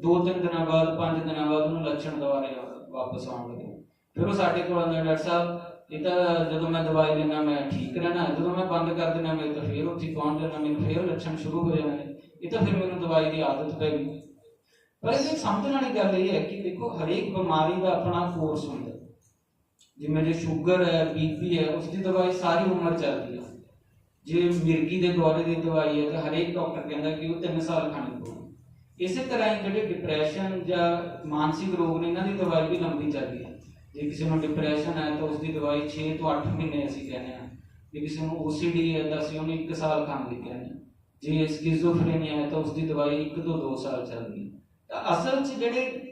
Speaker 1: ਦੋ ਤਿੰਨ ਦਿਨਾਂ ਬਾਅਦ, ਪੰਜ ਦਿਨਾਂ ਬਾਅਦ ਉਹਨੂੰ ਲੱਛਣ ਦੁਬਾਰੇ ਵਾਪਸ ਆਉਣ ਲੱਗੇ। ਫਿਰ ਉਹ ਸਾਡੇ ਕੋਲ ਆਉਂਦਾ, ਡਾਕਟਰ ਸਾਹਿਬ, ਇਹ ਤਾਂ ਜਦੋਂ ਮੈਂ ਦਵਾਈ ਲੈਣਾ ਮੈਂ ਠੀਕ ਰਹਿਣਾ ਜਦੋਂ ਮੈਂ ਬੰਦ ਕਰ ਦੇਣਾ ਮੇਰੇ ਤਾਂ ਫਿਰ ਉੱਥੇ ਪਹੁੰਚ ਜਾਣਾ ਮੈਨੂੰ ਫੇਰ ਲੱਛਣ ਸ਼ੁਰੂ ਹੋ ਜਾਣੇ ਨੇ। ਇਹ ਤਾਂ ਫਿਰ ਮੈਨੂੰ ਦਵਾਈ ਦੀ ਆਦਤ ਪੈ ਗਈ। ਪਰ ਇਹ ਸਮਝਣ ਵਾਲੀ ਗੱਲ ਇਹ ਹੈ ਕਿ ਦੇਖੋ ਹਰੇਕ ਬਿਮਾਰੀ ਦਾ ਆਪਣਾ ਕੋਰਸ ਹੁੰਦਾ। ਜਿਵੇਂ ਜੇ ਸ਼ੂਗਰ ਹੈ ਬੀਪੀ ਹੈ, ਉਸ ਦੀ ਦਵਾਈ ਸਾਰੀ ਉਮਰ ਚੱਲਦੀ ਹੈ ਜੇ ਮਿਰਗੀ ਦੇ ਦੌਰੇ ਦੀ ਦਵਾਈ ਹੈ, ਤਾਂ ਹਰੇਕ ਡਾਕਟਰ ਕਹਿੰਦਾ ਕਿ ਉਹ 3 ਸਾਲ ਖਾਣੀ ਪਊਗੀ ਇਸੇ ਤਰ੍ਹਾਂ ਹੀ ਜਿਹੜੇ ਡਿਪਰੈਸ਼ਨ ਜਾਂ ਮਾਨਸਿਕ ਰੋਗ ਨੇ, ਇਹਨਾਂ ਦੀ ਦਵਾਈ ਵੀ ਲੰਬੀ ਚੱਲਦੀ ਹੈ ਜੇ ਕਿਸੇ ਨੂੰ ਡਿਪਰੈਸ਼ਨ ਹੈ, ਤਾਂ ਉਸ ਦੀ ਦਵਾਈ 6 ਤੋਂ 8 ਮਹੀਨੇ ਅਸੀਂ ਕਹਿੰਦੇ ਹਾਂ। ਜੇ ਕਿਸੇ ਨੂੰ OCD ਹੈ, ਤਾਂ ਅਸੀਂ ਉਹਨੂੰ 1 ਸਾਲ ਖਾਣ ਦੀ ਕਹਿੰਦੇ ਹਾਂ। ਜੇ ਸਕਿਜ਼ੋਫਰੇਨੀਆ ਹੈ, ਤਾਂ ਉਸ ਦੀ ਦਵਾਈ 1 ਤੋਂ 2 ਸਾਲ ਚੱਲਦੀ ਹੈ ਤਾਂ ਅਸਲ 'ਚ ਜਿਹੜੇ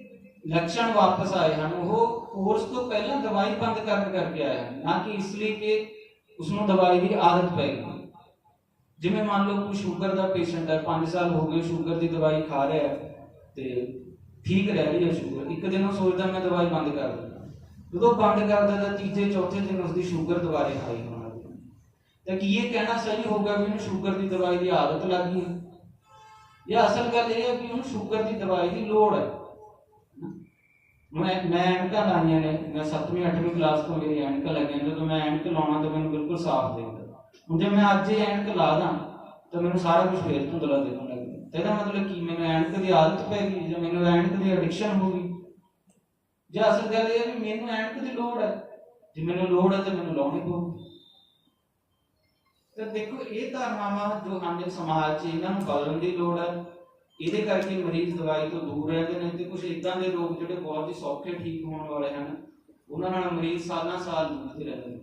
Speaker 1: ਲੱਛਣ ਵਾਪਸ ਆਏ ਹਨ, ਉਹ ਕੋਰਸ ਤੋਂ ਪਹਿਲਾਂ ਦਵਾਈ ਬੰਦ ਕਰਨ ਕਰਕੇ ਆਏ ਹਨ, ਨਾ ਕਿ ਇਸ ਲਈ ਕਿ ਉਸ ਨੂੰ ਦਵਾਈ ਦੀ ਆਦਤ ਪੈ ਗਈ। ਜਿਵੇਂ ਮੰਨ ਲਓ ਕੋਈ ਸ਼ੂਗਰ ਦਾ ਪੇਸ਼ੈਂਟ ਹੈ 5 ਸਾਲ ਹੋ ਗਏ ਸ਼ੂਗਰ ਦੀ ਦਵਾਈ ਖਾ ਰਿਹਾ ਤੇ ਠੀਕ ਰਹਿ ਰਹੀ ਹੈ ਸ਼ੂਗਰ ਇੱਕ ਦਿਨ ਉਹ ਸੋਚਦਾ ਮੈਂ ਦਵਾਈ ਬੰਦ ਕਰ ਦਿੰਦਾ। ਜਦੋਂ ਬੰਦ ਕਰਦਾ ਤਾਂ ਤੀਜੇ, ਚੌਥੇ ਦਿਨ ਉਸ ਦੀ ਸ਼ੂਗਰ ਦੁਬਾਰੇ ਹਾਈ ਹੋਣ। ਲੱਗ ਤਾਂ ਕੀ ਇਹ ਕਹਿਣਾ ਸਹੀ ਹੋਊਗਾ ਵੀ ਇਹਨੂੰ ਸ਼ੂਗਰ ਦੀ ਦਵਾਈ ਦੀ ਆਦਤ ਲੱਗ ਗਈ ਇਹ ਅਸਲ ਗੱਲ ਇਹ ਹੈ ਕਿ ਉਹਨੂੰ ਸ਼ੂਗਰ ਦੀ ਦਵਾਈ ਦੀ ਲੋੜ ਹੈ। ਮੈਂ ਮੈਂ ਐਨਕਾਂ ਲਾਈਆਂ ਨੇ, ਮੈਂ 7ਵੀਂ 8ਵੀਂ ਕਲਾਸ ਤੋਂ ਮੇਰੀ ਐਨਕਾਂ ਲੱਗੀਆਂ ਜਦੋਂ ਮੈਂ ਐਨਕ ਲਾਉਣਾ ਤਾਂ ਮੈਨੂੰ ਬਿਲਕੁਲ ਸਾਫ਼ ਦਿਖਦਾ ਹੁਣ ਜੇ ਮੈਂ ਅੱਜ ਇਹ ਐਨਕ ਲਾ ਦਾਂ, ਤਾਂ ਮੈਨੂੰ ਸਾਰਾ ਕੁਝ ਫੇਰ ਧੁੰਦਲਾ ਦਿਖਣ ਲੱਗ ਜਾਂਦਾ। ਤੇ ਇਹਦਾ ਮਤਲਬ ਕੀ, ਮੈਨੂੰ ਐਨਕ ਦੀ ਆਦਤ ਪੈ ਗਈ, ਜਾਂ ਮੈਨੂੰ ਐਨਕ ਦੀ ਐਡਿਕਸ਼ਨ ਹੋ ਗਈ? ਜੇ ਅਸਲ ਗੱਲ ਇਹ ਹੈ ਵੀ ਮੈਨੂੰ ਐਨਕ ਦੀ ਲੋੜ ਹੈ। ਜੇ ਮੈਨੂੰ ਲੋੜ ਹੈ ਤਾਂ ਮੈਨੂੰ ਲਾਉਣੀ ਪਊਗੀ। ਤਾਂ ਦੇਖੋ, ਇਹ ਧਾਰਨਾਵਾਂ ਜੋ ਹਨ ਸਮਾਜ 'ਚ ਇਹਨਾਂ ਨੂੰ ਬਦਲਣ ਦੀ ਲੋੜ ਹੈ। ਇਹਦੇ ਕਰਕੇ ਮਰੀਜ਼ ਦਵਾਈ ਤੋਂ ਦੂਰ ਰਹਿੰਦੇ ਨੇ ਤੇ ਕੁਝ ਇਦਾਂ ਦੇ ਰੋਗ ਜਿਹੜੇ ਬਹੁਤ ਹੀ ਸੌਖੇ ਠੀਕ ਹੋਣ ਵਾਲੇ ਹਨ, ਉਹਨਾਂ ਨਾਲ ਮਰੀਜ਼ ਸਾਲਾਂ ਸਾਲ ਜੂਝਦੇ ਰਹਿੰਦੇ ਨੇ।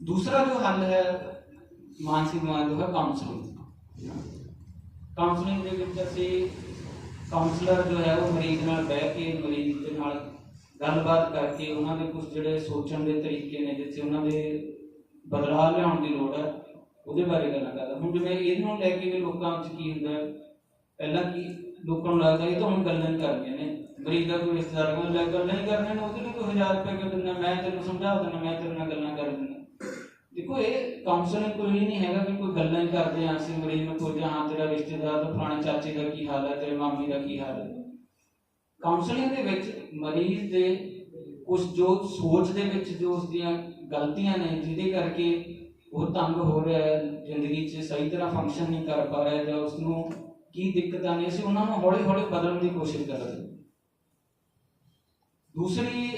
Speaker 1: ਦੂਸਰਾ ਜੋ ਹੱਲ ਹੈ, ਮਾਨਸਿਕ ਬਿਮਾਰੀ ਦਾ ਹੈ ਕਾਉਂਸਲਿੰਗ ਕਾਉਂਸਲਿੰਗ ਦੇ ਵਿੱਚ ਅਸੀਂ ਕਾਉਂਸਲਰ ਜੋ ਹੈ, ਉਹ ਮਰੀਜ਼ ਨਾਲ ਬਹਿ ਕੇ, ਮਰੀਜ਼ ਦੇ ਨਾਲ ਗੱਲਬਾਤ ਕਰਕੇ, ਉਹਨਾਂ ਦੇ ਕੁਝ ਜਿਹੜੇ ਸੋਚਣ ਦੇ ਤਰੀਕੇ ਨੇ, ਜਿੱਥੇ ਉਹਨਾਂ ਦੇ ਬਦਲਾਅ ਲਿਆਉਣ ਦੀ ਲੋੜ ਹੈ, ਉਹਦੇ ਬਾਰੇ ਗੱਲਾਂ ਕਰਦਾ ਹੁਣ ਜਿਵੇਂ ਇਹਨੂੰ ਲੈ ਕੇ ਵੀ ਲੋਕਾਂ 'ਚ ਕੀ ਹੁੰਦਾ ਪਹਿਲਾਂ ਕੀ ਲੋਕਾਂ ਨੂੰ ਲੱਗਦਾ ਇਹ ਤਾਂ ਹੁਣ ਗੱਲਾਂ ਹੀ ਕਰਨੀਆਂ ਨੇ। ਮਰੀਜ਼ ਦਾ ਕੋਈ ਰਿਸ਼ਤੇਦਾਰ ਕੋਲ ਲੈ ਗੱਲਾਂ ਹੀ ਕਰਨੀਆਂ ਨੇ, ਉਹਦੇ ਲਈ ਕੋਈ 1000 ਰੁਪਏ ਕਿਉਂ ਦਿੰਦਾ? ਮੈਂ ਤੈਨੂੰ ਸਮਝਾ ਦਿੰਦਾ, ਮੈਂ ਤੇਰੇ ਨਾਲ ਗੱਲਾਂ ਕਰ ਦਿੰਦਾ। ਦੇਖੋ, ਇਹ ਕਾਉਂਸਲਿੰਗ ਕੋਈ ਨਹੀਂ ਹੈਗਾ ਕਿ ਕੋਈ ਗੱਲਾਂ ਹੀ ਕਰਦੇ ਆ, ਅਸੀਂ ਮਰੀਜ਼ ਨੂੰ ਕੋਈ ਹਾਂ ਤੇਰਾ ਰਿਸ਼ਤੇਦਾਰ ਤਾਂ ਫਲਾਣੇ ਚਾਚੇ ਦਾ ਕੀ ਹਾਲ ਹੈ, ਤੇਰੇ ਮਾਮੀ ਦਾ ਕੀ ਹਾਲ ਹੈ। ਕਾਉਂਸਲਿੰਗ ਦੇ ਵਿੱਚ ਮਰੀਜ਼ ਦੇ ਉਸ ਜੋ ਸੋਚ ਦੇ ਵਿੱਚ ਜੋ ਉਸ ਦੀਆਂ ਗਲਤੀਆਂ ਨੇ, ਜਿਹਦੇ ਕਰਕੇ ਉਹ ਤੰਗ ਹੋ ਰਿਹਾ ਹੈ, ਜ਼ਿੰਦਗੀ 'ਚ ਸਹੀ ਤਰ੍ਹਾਂ ਫੰਕਸ਼ਨ ਨਹੀਂ ਕਰ ਪਾ ਰਿਹਾ ਜਾਂ ਉਸ ਨੂੰ ਕੀ ਦਿੱਕਤਾਂ ਨੇ, ਅਸੀਂ ਉਹਨਾਂ ਨੂੰ ਹੌਲੀ ਹੌਲੀ ਬਦਲਣ ਦੀ ਕੋਸ਼ਿਸ਼ ਕਰਦੇ ਦੂਸਰੀ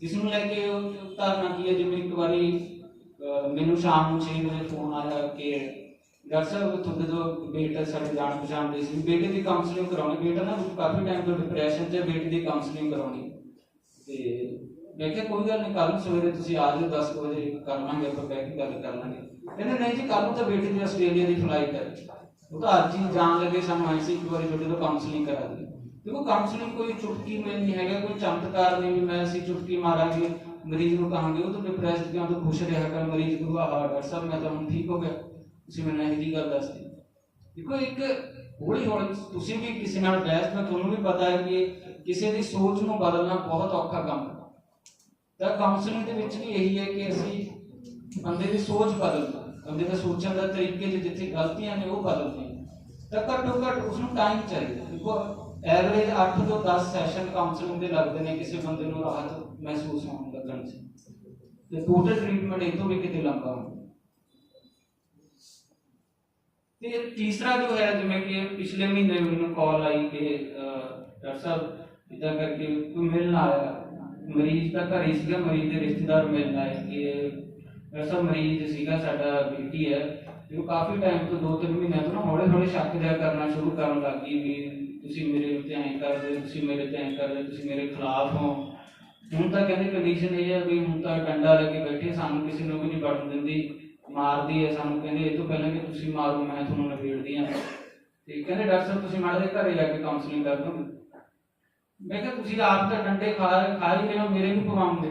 Speaker 1: ਇਸ ਨੂੰ ਲੈ ਕੇ ਧਾਰਨਾ ਕੀ ਹੈ, ਜਿਵੇਂ ਇੱਕ ਵਾਰੀ ਮੈਨੂੰ ਸ਼ਾਮ ਨੂੰ 6 ਵਜੇ ਫੋਨ ਆਇਆ ਕਿ ਡਾਕਟਰ ਸਾਹਿਬ ਤੁਹਾਡੇ ਤੋਂ ਬੇਟਾ ਸਾਡੇ ਜਾਣ ਪਛਾਣ ਦੇ ਸੀ, ਬੇਟੇ ਦੀ ਕਾਉਂਸਲਿੰਗ ਕਰਾਉਣੀ, ਬੇਟਾ ਨਾ ਕਾਫੀ ਟਾਈਮ ਤੋਂ ਡਿਪਰੈਸ਼ਨ 'ਚ ਬੇਟੇ ਦੀ ਕਾਉਂਸਲਿੰਗ ਕਰਾਉਣੀ। ਤੇ ਮੈਂ ਕਿਹਾ ਕੋਈ ਗੱਲ ਨਹੀਂ ਕੱਲ ਸਵੇਰੇ ਤੁਸੀਂ ਆ ਜਾਓ 10 ਵਜੇ ਕਰ ਲਾਂਗੇ, ਆਪਾਂ ਬੈਠ ਗੱਲ ਕਰ ਲਾਂਗੇ। ਕਹਿੰਦੇ, ਨਹੀਂ ਜੀ ਕੱਲ ਨੂੰ ਤਾਂ ਬੇਟੇ ਦੀ ਆਸਟ੍ਰੇਲੀਆ ਦੀ ਫਲਾਈਟ ਹੈ। ਉਹ ਤਾਂ ਅੱਜ ਹੀ ਜਾਣ ਲੱਗੇ, ਸਾਨੂੰ ਆਈ ਸੀ ਇੱਕ ਵਾਰੀ ਤੁਹਾਡੇ ਤੋਂ ਕਾਉਂਸਲਿੰਗ ਕਰਾ ਦੇ ਦੇਖੋ ਕਾਉਂਸਲਿੰਗ ਕੋਈ ਚੁਟਕੀ ਮੈਂ ਨਹੀਂ ਹੈਗਾ, ਕੋਈ ਚਮਤਕਾਰ ਨਹੀਂ ਵੀ ਮੈਂ ਅਸੀਂ ਚੁਟਕੀ ਮਾਰਾਂਗੇ, ਮਰੀਜ਼ ਨੂੰ ਕਹਾਂਗੇ, ਉਹ ਤਾਂ ਡਿਪਰੈਸਡ ਕਿਉਂ ਤੋਂ ਖੁਸ਼ ਰਿਹਾ ਕਰ, ਮਰੀਜ਼ ਨੂੰ ਆਹ ਡਾਕਟਰ ਸਾਹਿਬ, ਮੈਂ ਤਾਂ ਹੁਣ ਠੀਕ ਹੋ ਗਿਆ। ਤੁਸੀਂ ਮੈਨੂੰ ਇਹ ਜੀ ਗੱਲ ਦੱਸਦੀ ਦੇਖੋ, ਇੱਕ ਹੌਲੀ ਹੌਲੀ, ਤੁਸੀਂ ਵੀ ਕਿਸੇ ਨਾਲ ਬਹਿਸ, ਮੈਂ ਤੁਹਾਨੂੰ ਵੀ ਪਤਾ ਹੈ ਕਿ ਕਿਸੇ ਦੀ ਸੋਚ ਨੂੰ ਬਦਲਣਾ ਬਹੁਤ ਔਖਾ ਕੰਮ ਹੈ। ਤਾਂ ਕਾਉਂਸਲਿੰਗ ਦੇ ਵਿੱਚ ਵੀ ਇਹੀ ਹੈ ਕਿ ਅਸੀਂ ਬੰਦੇ ਦੀ ਸੋਚ ਬਦਲਣਾ ਬੰਦੇ ਦਾ ਸੋਚਣ ਦਾ ਤਰੀਕੇ ਜਿੱਥੇ ਗਲਤੀਆਂ ਨੇ ਉਹ ਬਦਲਦੇ ਤਾਂ ਘੱਟੋ ਘੱਟ ਉਸ ਨੂੰ ਟਾਈਮ ਚਾਹੀਦਾ ਐਵਰੇਜ 8 ਤੋਂ 10 ਸੈਸ਼ਨ ਕਾਉਂਸਲਿੰਗ ਦੇ ਲੱਗਦੇ ਨੇ ਕਿਸੇ ਬੰਦੇ ਨੂੰ ਰਾਹਤ ਮਹਿਸੂਸ ਹੋਣ ਲੱਗਣ 'ਚ। ਤੇ ਟੋਟਲ ਟ੍ਰੀਟਮੈਂਟ ਇਹ ਤੋਂ ਵੀ ਕਿਤੇ ਲੰਬਾ ਹੁੰਦਾ ਤੇ ਤੀਸਰਾ ਜੋ ਹੈ, ਜਿਵੇਂ ਕਿ ਪਿਛਲੇ ਮਹੀਨੇ ਮੈਨੂੰ ਕਾਲ ਆਈ ਕਿ ਡਾਕਟਰ ਸਾਹਿਬ ਇਦਾਂ ਕਰਕੇ ਕੋਈ ਮਿਲਣ ਆਇਆ। ਮਰੀਜ਼ ਦਾ ਘਰ ਹੀ ਸੀਗਾ, ਮਰੀਜ਼ ਦੇ ਰਿਸ਼ਤੇਦਾਰ ਮਿਲਣ ਆਏ ਕਿ ਡਾਕਟਰ ਮਰੀਜ਼ ਸੀਗਾ ਸਾਡਾ ਬੇਟੀ ਹੈ। ਤੇ ਉਹ ਕਾਫੀ ਟਾਈਮ ਤੋਂ ਦੋ ਤਿੰਨ ਮਹੀਨਿਆਂ ਤੋਂ ਨਾ ਹੌਲੀ ਹੌਲੀ ਸ਼ੱਕ ਜਿਹਾ ਕਰਨਾ ਸ਼ੁਰੂ ਕਰਨ ਲੱਗ ਗਈ ਵੀ ਤੁਸੀਂ ਮੇਰੇ ਉੱਤੇ ਐਂ ਕਰਦੇ ਤੁਸੀਂ ਮੇਰੇ ਤੇ ਐਂ ਕਰਦੇ ਤੁਸੀਂ ਮੇਰੇ ਖਿਲਾਫ ਹੋ। ਹੁਣ ਤਾਂ ਕਹਿੰਦੇ ਕੰਡੀਸ਼ਨ ਇਹ ਹੈ ਵੀ ਹੁਣ ਤਾਂ ਡੰਡਾ ਲੈ ਕੇ ਬੈਠੇ ਸਾਨੂੰ ਕਿਸੇ ਨੂੰ ਵੀ ਨਹੀਂ ਵੜਨ ਦਿੰਦੀ। ਮਾਰਦੀ ਹੈ, ਸਾਨੂੰ ਕਹਿੰਦੇ, ਇਹ ਤੋਂ ਪਹਿਲਾਂ ਕਿ ਤੁਸੀਂ ਮਾਰੋ, ਮੈਂ ਤੁਹਾਨੂੰ ਨਿਬੇੜਦੀ ਹਾਂ। ਤੇ ਕਹਿੰਦੇ, ਡਾਕਟਰ ਸਾਹਿਬ, ਤੁਸੀਂ ਮਾੜਾ ਦੇ ਘਰੇ ਜਾ ਕੇ ਕਾਉਂਸਲਿੰਗ ਕਰ ਦੋਗੇ ਮੈਂ ਕਿਹਾ ਤੁਸੀਂ ਆਪ ਤਾਂ ਡੰਡੇ ਖਾ ਖਾ ਹੀ ਰਹੇ ਹੋ ਮੇਰੇ ਨੂੰ ਪਵਾਉਂਦੇ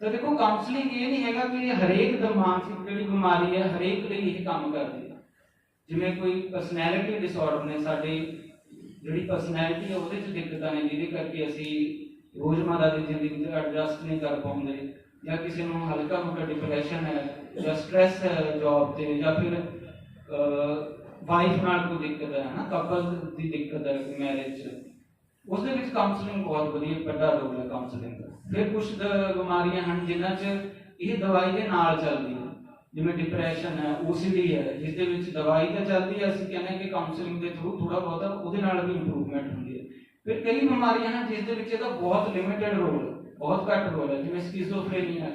Speaker 1: ਤਾਂ ਦੇਖੋ ਕਾਉਂਸਲਿੰਗ ਇਹ ਨਹੀਂ ਹੈਗਾ ਕਿ ਹਰੇਕ ਦਾ ਮਾਨਸਿਕ ਜਿਹੜੀ ਬਿਮਾਰੀ ਹੈ ਹਰੇਕ ਲਈ ਇਹ ਕੰਮ ਕਰਦੀ ਹੈ ਜਿਵੇਂ ਕੋਈ ਪਰਸਨੈਲਿਟੀ ਡਿਸਆਰਡਰ ਨੇ ਸਾਡੀ ਜਿਹੜੀ ਪਰਸਨੈਲਿਟੀ ਹੈ ਉਹਦੇ 'ਚ ਦਿੱਕਤਾਂ ਨੇ ਜਿਹਦੇ ਕਰਕੇ ਅਸੀਂ ਰੋਜ਼ਮਰਰਾ ਦੀ ਜ਼ਿੰਦਗੀ 'ਚ ਐਡਜਸਟ ਨਹੀਂ ਕਰ ਪਾਉਂਦੇ ਜਾਂ ਕਿਸੇ ਨੂੰ ਹਲਕਾ ਮੋਟਾ ਡਿਪਰੈਸ਼ਨ ਹੈ ਜਾਂ ਸਟ੍ਰੈਸ ਹੈ ਜੌਬ ਤੇ ਜਾਂ ਫਿਰ ਵਾਈਫ ਨਾਲ ਕੋਈ ਦਿੱਕਤ ਹੈ ਨਾ ਕਪਲ ਦੀ ਦਿੱਕਤ ਹੈ ਮੈਰਿਜ 'ਚ ਉਸ ਦੇ ਵਿੱਚ ਕਾਉਂਸਲਿੰਗ ਬਹੁਤ ਵਧੀਆ, ਵੱਡਾ ਰੋਲ ਹੈ ਕਾਉਂਸਲਿੰਗ ਦਾ। ਫਿਰ ਕੁਝ ਬਿਮਾਰੀਆਂ ਹਨ ਜਿਨ੍ਹਾਂ 'ਚ ਇਹ ਦਵਾਈ ਦੇ ਨਾਲ ਚੱਲਦੀ ਹੈ। ਜਿਵੇਂ ਡਿਪਰੈਸ਼ਨ ਹੈ OCD ਹੈ, ਜਿਸ ਦੇ ਵਿੱਚ ਦਵਾਈ ਤਾਂ ਚੱਲਦੀ ਹੈ, ਅਸੀਂ ਕਹਿੰਦੇ ਕਿ ਕਾਉਂਸਲਿੰਗ ਦੇ ਥਰੂ ਥੋੜਾ ਬਹੁਤਾ ਉਹਦੇ ਨਾਲ ਵੀ ਇੰਪਰੂਵਮੈਂਟ ਹੁੰਦੀ ਹੈ। ਫਿਰ ਕਈ ਬਿਮਾਰੀਆਂ ਹਨ ਜਿਸ ਦੇ ਵਿੱਚ ਇਹਦਾ ਬਹੁਤ ਲਿਮਿਟਿਡ ਰੋਲ ਹੈ, ਬਹੁਤ ਘੱਟ ਰੋਲ ਹੈ, ਜਿਵੇਂ ਸਕਿਜ਼ੋਫਰੇਨੀਆ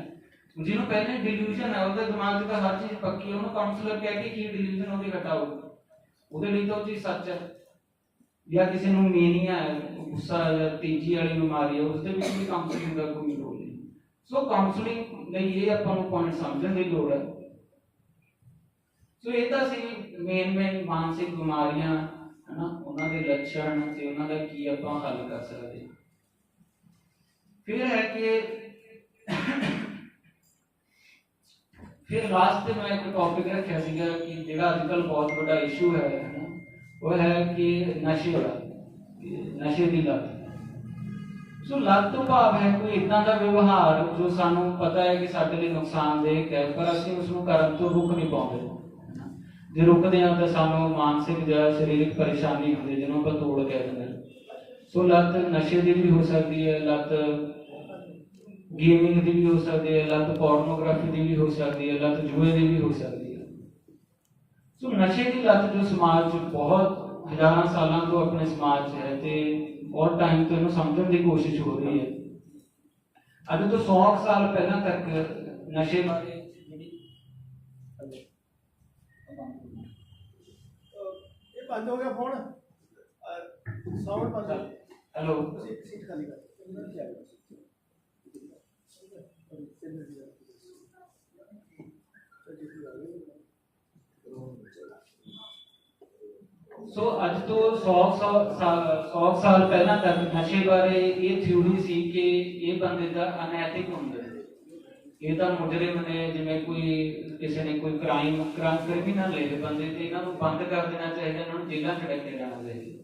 Speaker 1: ਜਿਹਨੂੰ ਪਹਿਲੇ ਡਿਲੂਜਨ ਹੈ, ਉਹਦੇ ਦਿਮਾਗ 'ਚ ਤਾਂ ਹਰ ਚੀਜ਼ ਪੱਕੀ ਉਹਨੂੰ ਕਾਉਂਸਲਰ ਕਹਿ ਕੇ ਕੀ ਡਿਲੂਜਨ ਉਹਦੀ ਹਟਾਓ। ਉਹਦੇ ਲਈ ਤਾਂ ਉਹ ਚੀਜ਼ ਸੱਚ ਹੈ। ਜਾਂ ਕਿਸੇ ਨੂੰ ਮੇਨੀਆ ਹੈ ਗੁੱਸਾ ਜਾਂ ਤੇਜ਼ੀ ਵਾਲੀ ਬਿਮਾਰੀ ਹੈ ਉਸ ਦੇ ਵਿੱਚ ਵੀ ਕਾਉਂਸਲਿੰਗ ਦਾ ਕੋਈ ਰੋਲ ਨਹੀਂ। ਸੋ ਕਾਉਂਸਲਿੰਗ ਲਈ ਇਹ ਆਪਾਂ ਨੂੰ ਪੁਆਇੰਟ ਸਮਝਣ ਦੀ ਲੋੜ ਹੈ ਸੋ ਇਹ ਤਾਂ ਸੀ ਮੇਨ ਮੇਨ ਮਾਨਸਿਕ ਬਿਮਾਰੀਆਂ, ਹਨਾ, ਉਹਨਾਂ ਦੇ ਲੱਛਣ ਤੇ ਉਹਨਾਂ ਦਾ ਕੀ ਆਪਾਂ ਹੱਲ ਕਰ ਸਕਦੇ ਹਾਂ। ਫਿਰ ਹੈ ਕਿ, ਫਿਰ ਲਾਸਟ ਤੇ ਮੈਂ ਇੱਕ ਟੌਪਿਕ ਰੱਖਿਆ ਸੀਗਾ ਕਿ ਜਿਹੜਾ ਅੱਜ ਕੱਲ੍ਹ ਬਹੁਤ ਵੱਡਾ ਇਸ਼ੂ ਹੈ ਉਹ ਹੈ ਕਿ ਨਸ਼ੇ ਦਾ ਨਸ਼ੇ ਦੀ ਲੱਤ। ਸੋ ਲੱਤ ਤੋਂ ਭਾਵ ਹੈ ਕੋਈ ਇਦਾਂ ਦਾ ਵਿਵਹਾਰ ਜੋ ਸਾਨੂੰ ਪਤਾ ਹੈ ਕਿ ਸਾਡੇ ਲਈ ਨੁਕਸਾਨਦੇਹ ਹੈ, ਪਰ ਅਸੀਂ ਉਸ ਨੂੰ ਕਰਨ ਤੋਂ ਰੁਕ ਨਹੀਂ ਪਾਉਂਦੇ। ਜੇ ਰੁਕਦੇ ਹਾਂ ਤਾਂ ਸਾਨੂੰ ਮਾਨਸਿਕ ਜਾਂ ਸਰੀਰਕ ਪਰੇਸ਼ਾਨੀ ਹੁੰਦੀ ਜਿਹਨੂੰ ਆਪਾਂ ਤੋੜ ਕਹਿ ਦਿੰਦੇ ਸੋ ਲੱਤ ਨਸ਼ੇ ਦੀ ਵੀ ਹੋ ਸਕਦੀ ਹੈ, ਲੱਤ ਗੇਮਿੰਗ ਦੀ ਵੀ ਹੋ ਸਕਦੀ ਹੈ, ਲੱਤ ਪੋਰਨੋਗ੍ਰਾਫੀ ਦੀ ਵੀ ਹੋ ਸਕਦੀ ਹੈ, ਲੱਤ ਜੂਏ ਦੀ ਵੀ ਹੋ ਸਕਦੀ ਹੈ। ਸੋ ਨਸ਼ੇ ਦੀ ਲੱਤ ਜੋ ਸਮਾਜ 'ਚ ਬਹੁਤ ਹਜ਼ਾਰਾਂ ਸਾਲਾਂ ਤੋਂ ਆਪਣੇ ਸਮਾਜ 'ਚ ਹੈ ਤੇ ਬਹੁਤ ਟਾਈਮ ਤੋਂ ਇਹਨੂੰ ਸਮਝਣ ਦੀ ਕੋਸ਼ਿਸ਼ ਹੋ ਰਹੀ ਹੈ। ਅੱਜ ਤੋਂ 100 ਸਾਲ ਪਹਿਲਾਂ ਤੱਕ ਨਸ਼ੇ ਬਾਰੇ
Speaker 2: ਇਹ ਬੰਦ ਹੋ ਗਿਆ ਫੋਨ। ਸਾਊਂਡ ਬੰਦ
Speaker 1: ਹੈਲੋ।
Speaker 2: ਸੀਟ ਖਾਲੀ ਕਰ ਅੰਦਰ ਕੀ ਆ ਗਿਆ
Speaker 1: ਸੋ ਅੱਜ ਤੋਂ 100 100 ਸਾਲ ਪਹਿਲਾਂ ਤੱਕ ਨਸ਼ੇ ਬਾਰੇ ਇਹ ਥਿਊਰੀ ਸੀ ਕਿ ਇਹ ਬੰਦੇ ਦਾ ਅਨੈਤਿਕ ਹੁੰਦਾ ਹੈ। ਇਹ ਤਾਂ ਮੁਜਰਮ ਨੇ ਜਿਵੇਂ ਕੋਈ ਕਿਸੇ ਨੇ ਕੋਈ ਕ੍ਰਾਈਮ ਕ੍ਰਿਮੀਨਲ ਹੈ ਬੰਦੇ ਤੇ ਇਹਨਾਂ ਨੂੰ ਬੰਦ ਕਰ ਦੇਣਾ ਚਾਹੀਦਾ, ਇਹਨਾਂ ਨੂੰ ਜੇਲ੍ਹਾਂ ਚ ਰੱਖ ਜਾਣਾ ਚਾਹੀਦਾ।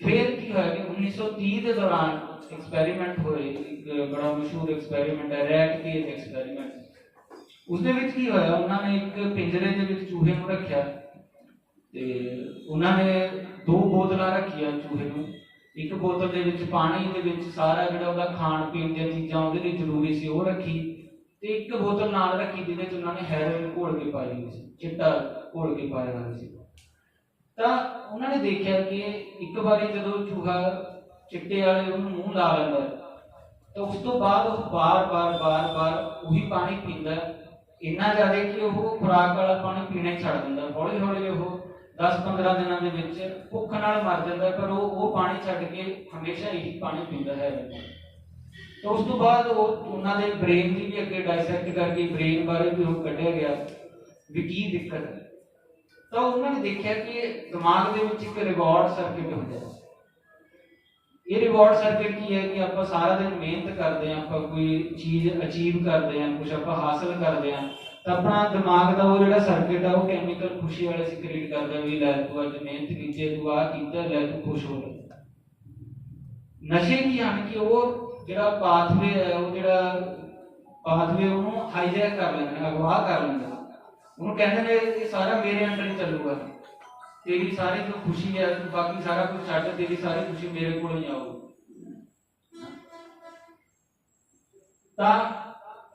Speaker 1: ਫਿਰ ਕੀ ਹੋਇਆ ਕਿ 1930 ਦੇ ਦੌਰਾਨ ਐਕਸਪੈਰੀਮੈਂਟ ਹੋਏ, ਇੱਕ ਬੜਾ ਮਸ਼ਹੂਰ ਐਕਸਪੈਰੀਮੈਂਟ ਹੈ ਰੈਟ ਕੇਜ ਐਕਸਪੈਰੀਮੈਂਟ ਉਸ ਦੇ ਵਿੱਚ ਕੀ ਹੋਇਆ, ਉਹਨਾਂ ਨੇ ਇੱਕ ਪਿੰਜਰੇ ਦੇ ਵਿੱਚ ਚੂਹੇ ਨੂੰ ਰੱਖਿਆ। ਤੇ ਉਹਨਾਂ ਨੇ ਦੋ ਬੋਤਲਾਂ ਰੱਖੀਆਂ ਚੂਹੇ ਨੂੰ। ਇੱਕ ਬੋਤਲ ਦੇ ਵਿੱਚ ਪਾਣੀ ਦੇ ਵਿੱਚ ਸਾਰਾ ਜਿਹੜਾ ਉਹਦਾ ਖਾਣ ਪੀਣ ਦੀਆਂ ਚੀਜ਼ਾਂ ਉਹਦੇ ਲਈ ਜ਼ਰੂਰੀ ਸੀ, ਉਹ ਰੱਖੀ। ਤੇ ਇੱਕ ਬੋਤਲ ਨਾਲ ਰੱਖੀ ਜਿਹਦੇ ਵਿੱਚ ਉਹਨਾਂ ਨੇ ਹੈਰੋਇਨ ਘੋਲ ਕੇ ਪਾਈ ਹੋਈ ਸੀ, ਚਿੱਟਾ ਘੋਲ ਕੇ ਪਾਇਆ ਹੋਇਆ ਸੀ। ਤਾਂ ਉਹਨਾਂ ਨੇ ਦੇਖਿਆ ਕਿ ਇੱਕ ਵਾਰੀ ਜਦੋਂ ਚੂਹਾ ਚਿੱਟੇ ਵਾਲੇ ਉਹਨੂੰ ਮੂੰਹ ਲਾ ਲੈਂਦਾ ਤਾਂ ਉਸ ਤੋਂ ਬਾਅਦ ਉਹ ਬਾਰ-ਬਾਰ ਬਾਰ-ਬਾਰ ਉਹੀ ਪਾਣੀ ਪੀਂਦਾ ਇੰਨਾ ਜ਼ਿਆਦਾ ਕਿ ਉਹ ਖੁਰਾਕ ਵਾਲਾ ਪਾਣੀ ਪੀਣਾ ਛੱਡ ਦਿੰਦਾ, ਹੌਲੀ-ਹੌਲੀ ਉਹ 10-15 ਦਿਨਾਂ ਦੇ ਵਿੱਚ ਭੁੱਖ ਨਾਲ ਮਰ ਜਾਂਦਾ ਪਰ ਉਹ ਉਹ ਪਾਣੀ ਛੱਡ ਕੇ ਹਮੇਸ਼ਾ ਇਹੀ ਪਾਣੀ ਪੀਂਦਾ ਹੈ। ਤਾਂ ਉਸ ਤੋਂ ਬਾਅਦ ਉਹ ਉਹਨਾਂ ਦੇ ਬ੍ਰੇਨ ਦੀ ਵੀ ਅੱਗੇ ਡਾਇਸੈਕਟ ਕਰਕੇ ਬ੍ਰੇਨ ਬਾਰੇ ਵੀ ਉਹ ਕੱਢਿਆ ਗਿਆ ਵੀ ਕੀ ਦਿੱਕਤ ਹੈ। ਤਾਂ ਉਹਨਾਂ ਨੇ ਦੇਖਿਆ ਕਿ ਦਿਮਾਗ ਦੇ ਵਿੱਚ ਇੱਕ ਰਿਵਾਰਡ ਸਰਕਟ ਹੁੰਦਾ ਹੈ। ਇਹ ਰਿਵਾਰਡ ਸਰਕਟ ਕੀ ਹੈ ਕਿ ਆਪਾਂ ਸਾਰਾ ਦਿਨ ਮਿਹਨਤ ਕਰਦੇ ਹਾਂ, ਆਪਾਂ ਕੋਈ ਚੀਜ਼ ਅਚੀਵ ਕਰਦੇ ਹਾਂ ਕੁਝ ਆਪਾਂ ਹਾਸਲ ਕਰਦੇ ਹਾਂ। ਤਾਂ ਆਪਣਾ ਦਿਮਾਗ ਦਾ ਉਹ ਜਿਹੜਾ ਸਰਕਟ ਆ, ਉਹ ਕੈਮੀਕਲ ਖੁਸ਼ੀ ਵਾਲੇ ਸਿਕ੍ਰੀਟ ਕਰਦਾ ਵੀ ਲੈ ਤੂੰ ਅੱਜ ਮਿਹਨਤ ਕੀਤੀ ਤੂੰ ਆ ਕੀਤਾ, ਲੈ ਤੂੰ ਖੁਸ਼ ਹੋ ਲੈ ਨਸ਼ੇ ਕੀ ਹਨ ਕਿ ਉਹ ਜਿਹੜਾ ਪਾਥਵੇ ਹੈ, ਉਹ ਜਿਹੜਾ ਪਾਥਵੇ ਉਹਨੂੰ ਹਾਈਜੈਕ ਕਰ ਲੈਂਦੇ ਨੇ ਅਗਵਾ ਕਰ ਲੈਂਦੇ ਨੇ ਉਹਨੂੰ ਕਹਿੰਦੇ ਨੇ ਇਹ ਸਾਰਾ ਮੇਰੇ ਅੰਡਰ ਹੀ ਚੱਲੂਗਾ। ਤੇਰੀ ਸਾਰੀ ਜੋ ਖੁਸ਼ੀ ਹੈ ਤੂੰ ਬਾਕੀ ਸਾਰਾ ਕੁਝ ਛੱਡ, ਤੇਰੀ ਸਾਰੀ ਖੁਸ਼ੀ ਮੇਰੇ ਕੋਲ ਹੀ ਆਊ ਤਾਂ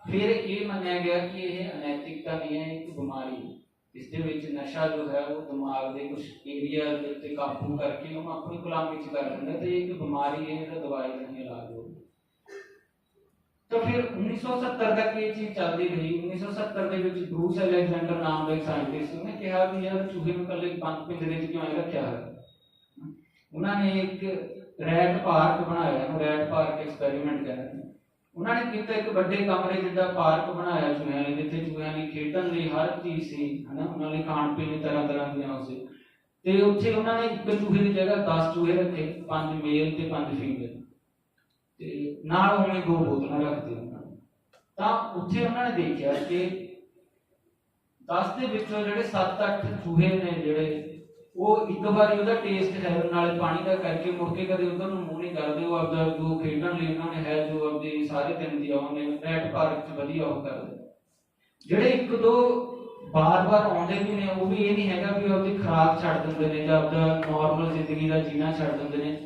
Speaker 1: ਫਿਰ ਇਹ ਮੰਨਿਆ ਗਿਆ ਕਿ ਇਹ ਅਨੈਤਿਕਤਾ ਨਹੀਂ ਹੈ ਇੱਕ ਬਿਮਾਰੀ ਹੈ ਇਸ ਦੇ ਵਿੱਚ ਨਸ਼ਾ ਜੋ ਹੈ ਉਹ ਦਿਮਾਗ ਦੇ ਕੁਝ ਏਰੀਆ ਦੇ ਉੱਤੇ ਕਾਬੂ ਕਰਕੇ ਉਹਨੂੰ ਆਪਣੀ ਗੁਲਾਮੀ ਚ ਕਰ ਦਿੰਦਾ ਤੇ ਇਹ ਇੱਕ ਬਿਮਾਰੀ ਹੈ ਇਹਦਾ ਦਵਾਈ ਨਹੀਂ ਇਲਾਜ ਹੋ ਤਾਂ ਫਿਰ 1970 ਤੱਕ ਇਹ ਚੀਜ਼ ਚੱਲਦੀ ਰਹੀ 1970 ਦੇ ਵਿੱਚ ਬਰੂਸ ਅਲੈਗਜ਼ੈਂਡਰ ਨਾਮ ਦਾ ਇੱਕ ਸਾਇੰਟਿਸਟ ਉਹਨੇ ਕਿਹਾ ਵੀ ਯਾਰ ਚੂਹੇ ਨੂੰ ਇਕੱਲੇ ਬੰਦ ਪਿੰਜਰੇ 'ਚ ਕਿਉਂ ਐਂ ਰੱਖਿਆ ਹੈ ਉਹਨਾਂ ਨੇ ਇੱਕ ਰੈਟ ਪਾਰਕ ਬਣਾਇਆ ਉਹਨੂੰ ਰੈਟ ਪਾਰਕ ਐਕਸਪੈਰੀਮੈਂਟ ਕਹਿੰਦੇ ਨੇ ਉਹਨਾਂ ਨੇ ਕੀਤਾ ਇੱਕ ਵੱਡੇ ਕਮਰੇ ਜਿੱਦਾਂ ਪਾਰਕ ਬਣਾਇਆ ਚੂਹਿਆਂ ਲਈ ਜਿੱਥੇ ਚੂਹਿਆਂ ਲਈ ਖੇਡਣ ਲਈ ਹਰ ਚੀਜ਼ ਸੀ, ਹਨਾ, ਉਹਨਾਂ ਲਈ ਖਾਣ ਪੀਣ ਦੀ ਤਰ੍ਹਾਂ ਤਰ੍ਹਾਂ ਦੀਆਂ ਉਹ ਸੀ। ਤੇ ਉੱਥੇ ਉਹਨਾਂ ਨੇ ਇੱਕ ਚੂਹੇ ਦੀ ਜਗ੍ਹਾ 10 ਚੂਹੇ ਰੱਖੇ, ਪੰਜ ਮੇਲ ਤੇ ਪੰਜ ਫੀਮੇਲ ਤੇ ਨਾਲ ਉਹਨੇ ਦੋ ਬੋਤਲਾਂ ਰੱਖ ਉਹਨਾਂ ਤਾਂ ਉੱਥੇ ਉਹਨਾਂ ਨੇ ਦੇਖਿਆ ਕਿ 10 ਦੇ ਵਿੱਚੋਂ ਜਿਹੜੇ 7-8 ਚੂਹੇ ਨੇ ਜਿਹੜੇ ਉਹ ਇੱਕ ਵਾਰੀ ਉਹਦਾ ਟੇਸਟ ਹੈ, ਨਾਲੇ ਪਾਣੀ ਦਾ ਕਰਕੇ ਮੁੜ ਕੇ ਕਦੇ ਉਧਰ ਨੂੰ ਮੂੰਹ ਨਹੀਂ ਕਰਦੇ, ਉਹ ਆਪਦਾ ਜੋ ਖੇਡਣ ਲਈ ਉਹਨਾਂ ਨੇ ਹੈ, ਜੋ ਆਪਦੇ ਸਾਰੇ ਦਿਨ ਦੀ ਆਉਂਦੇ ਰੈਟ ਪਾਰਕ 'ਚ ਵਧੀਆ ਉਹ ਕਰਦੇ। ਜਿਹੜੇ ਇੱਕ ਦੋ ਬਾਰ-ਬਾਰ ਆਉਂਦੇ ਵੀ ਨੇ, ਉਹ ਵੀ ਇਹ ਨਹੀਂ ਹੈਗਾ ਵੀ ਆਪਦੀ ਖੁਰਾਕ ਛੱਡ ਦਿੰਦੇ ਨੇ ਜਾਂ ਆਪਦਾ ਨਾਰਮਲ ਜ਼ਿੰਦਗੀ ਦਾ ਜੀਣਾ ਛੱਡ ਦਿੰਦੇ ਨੇ।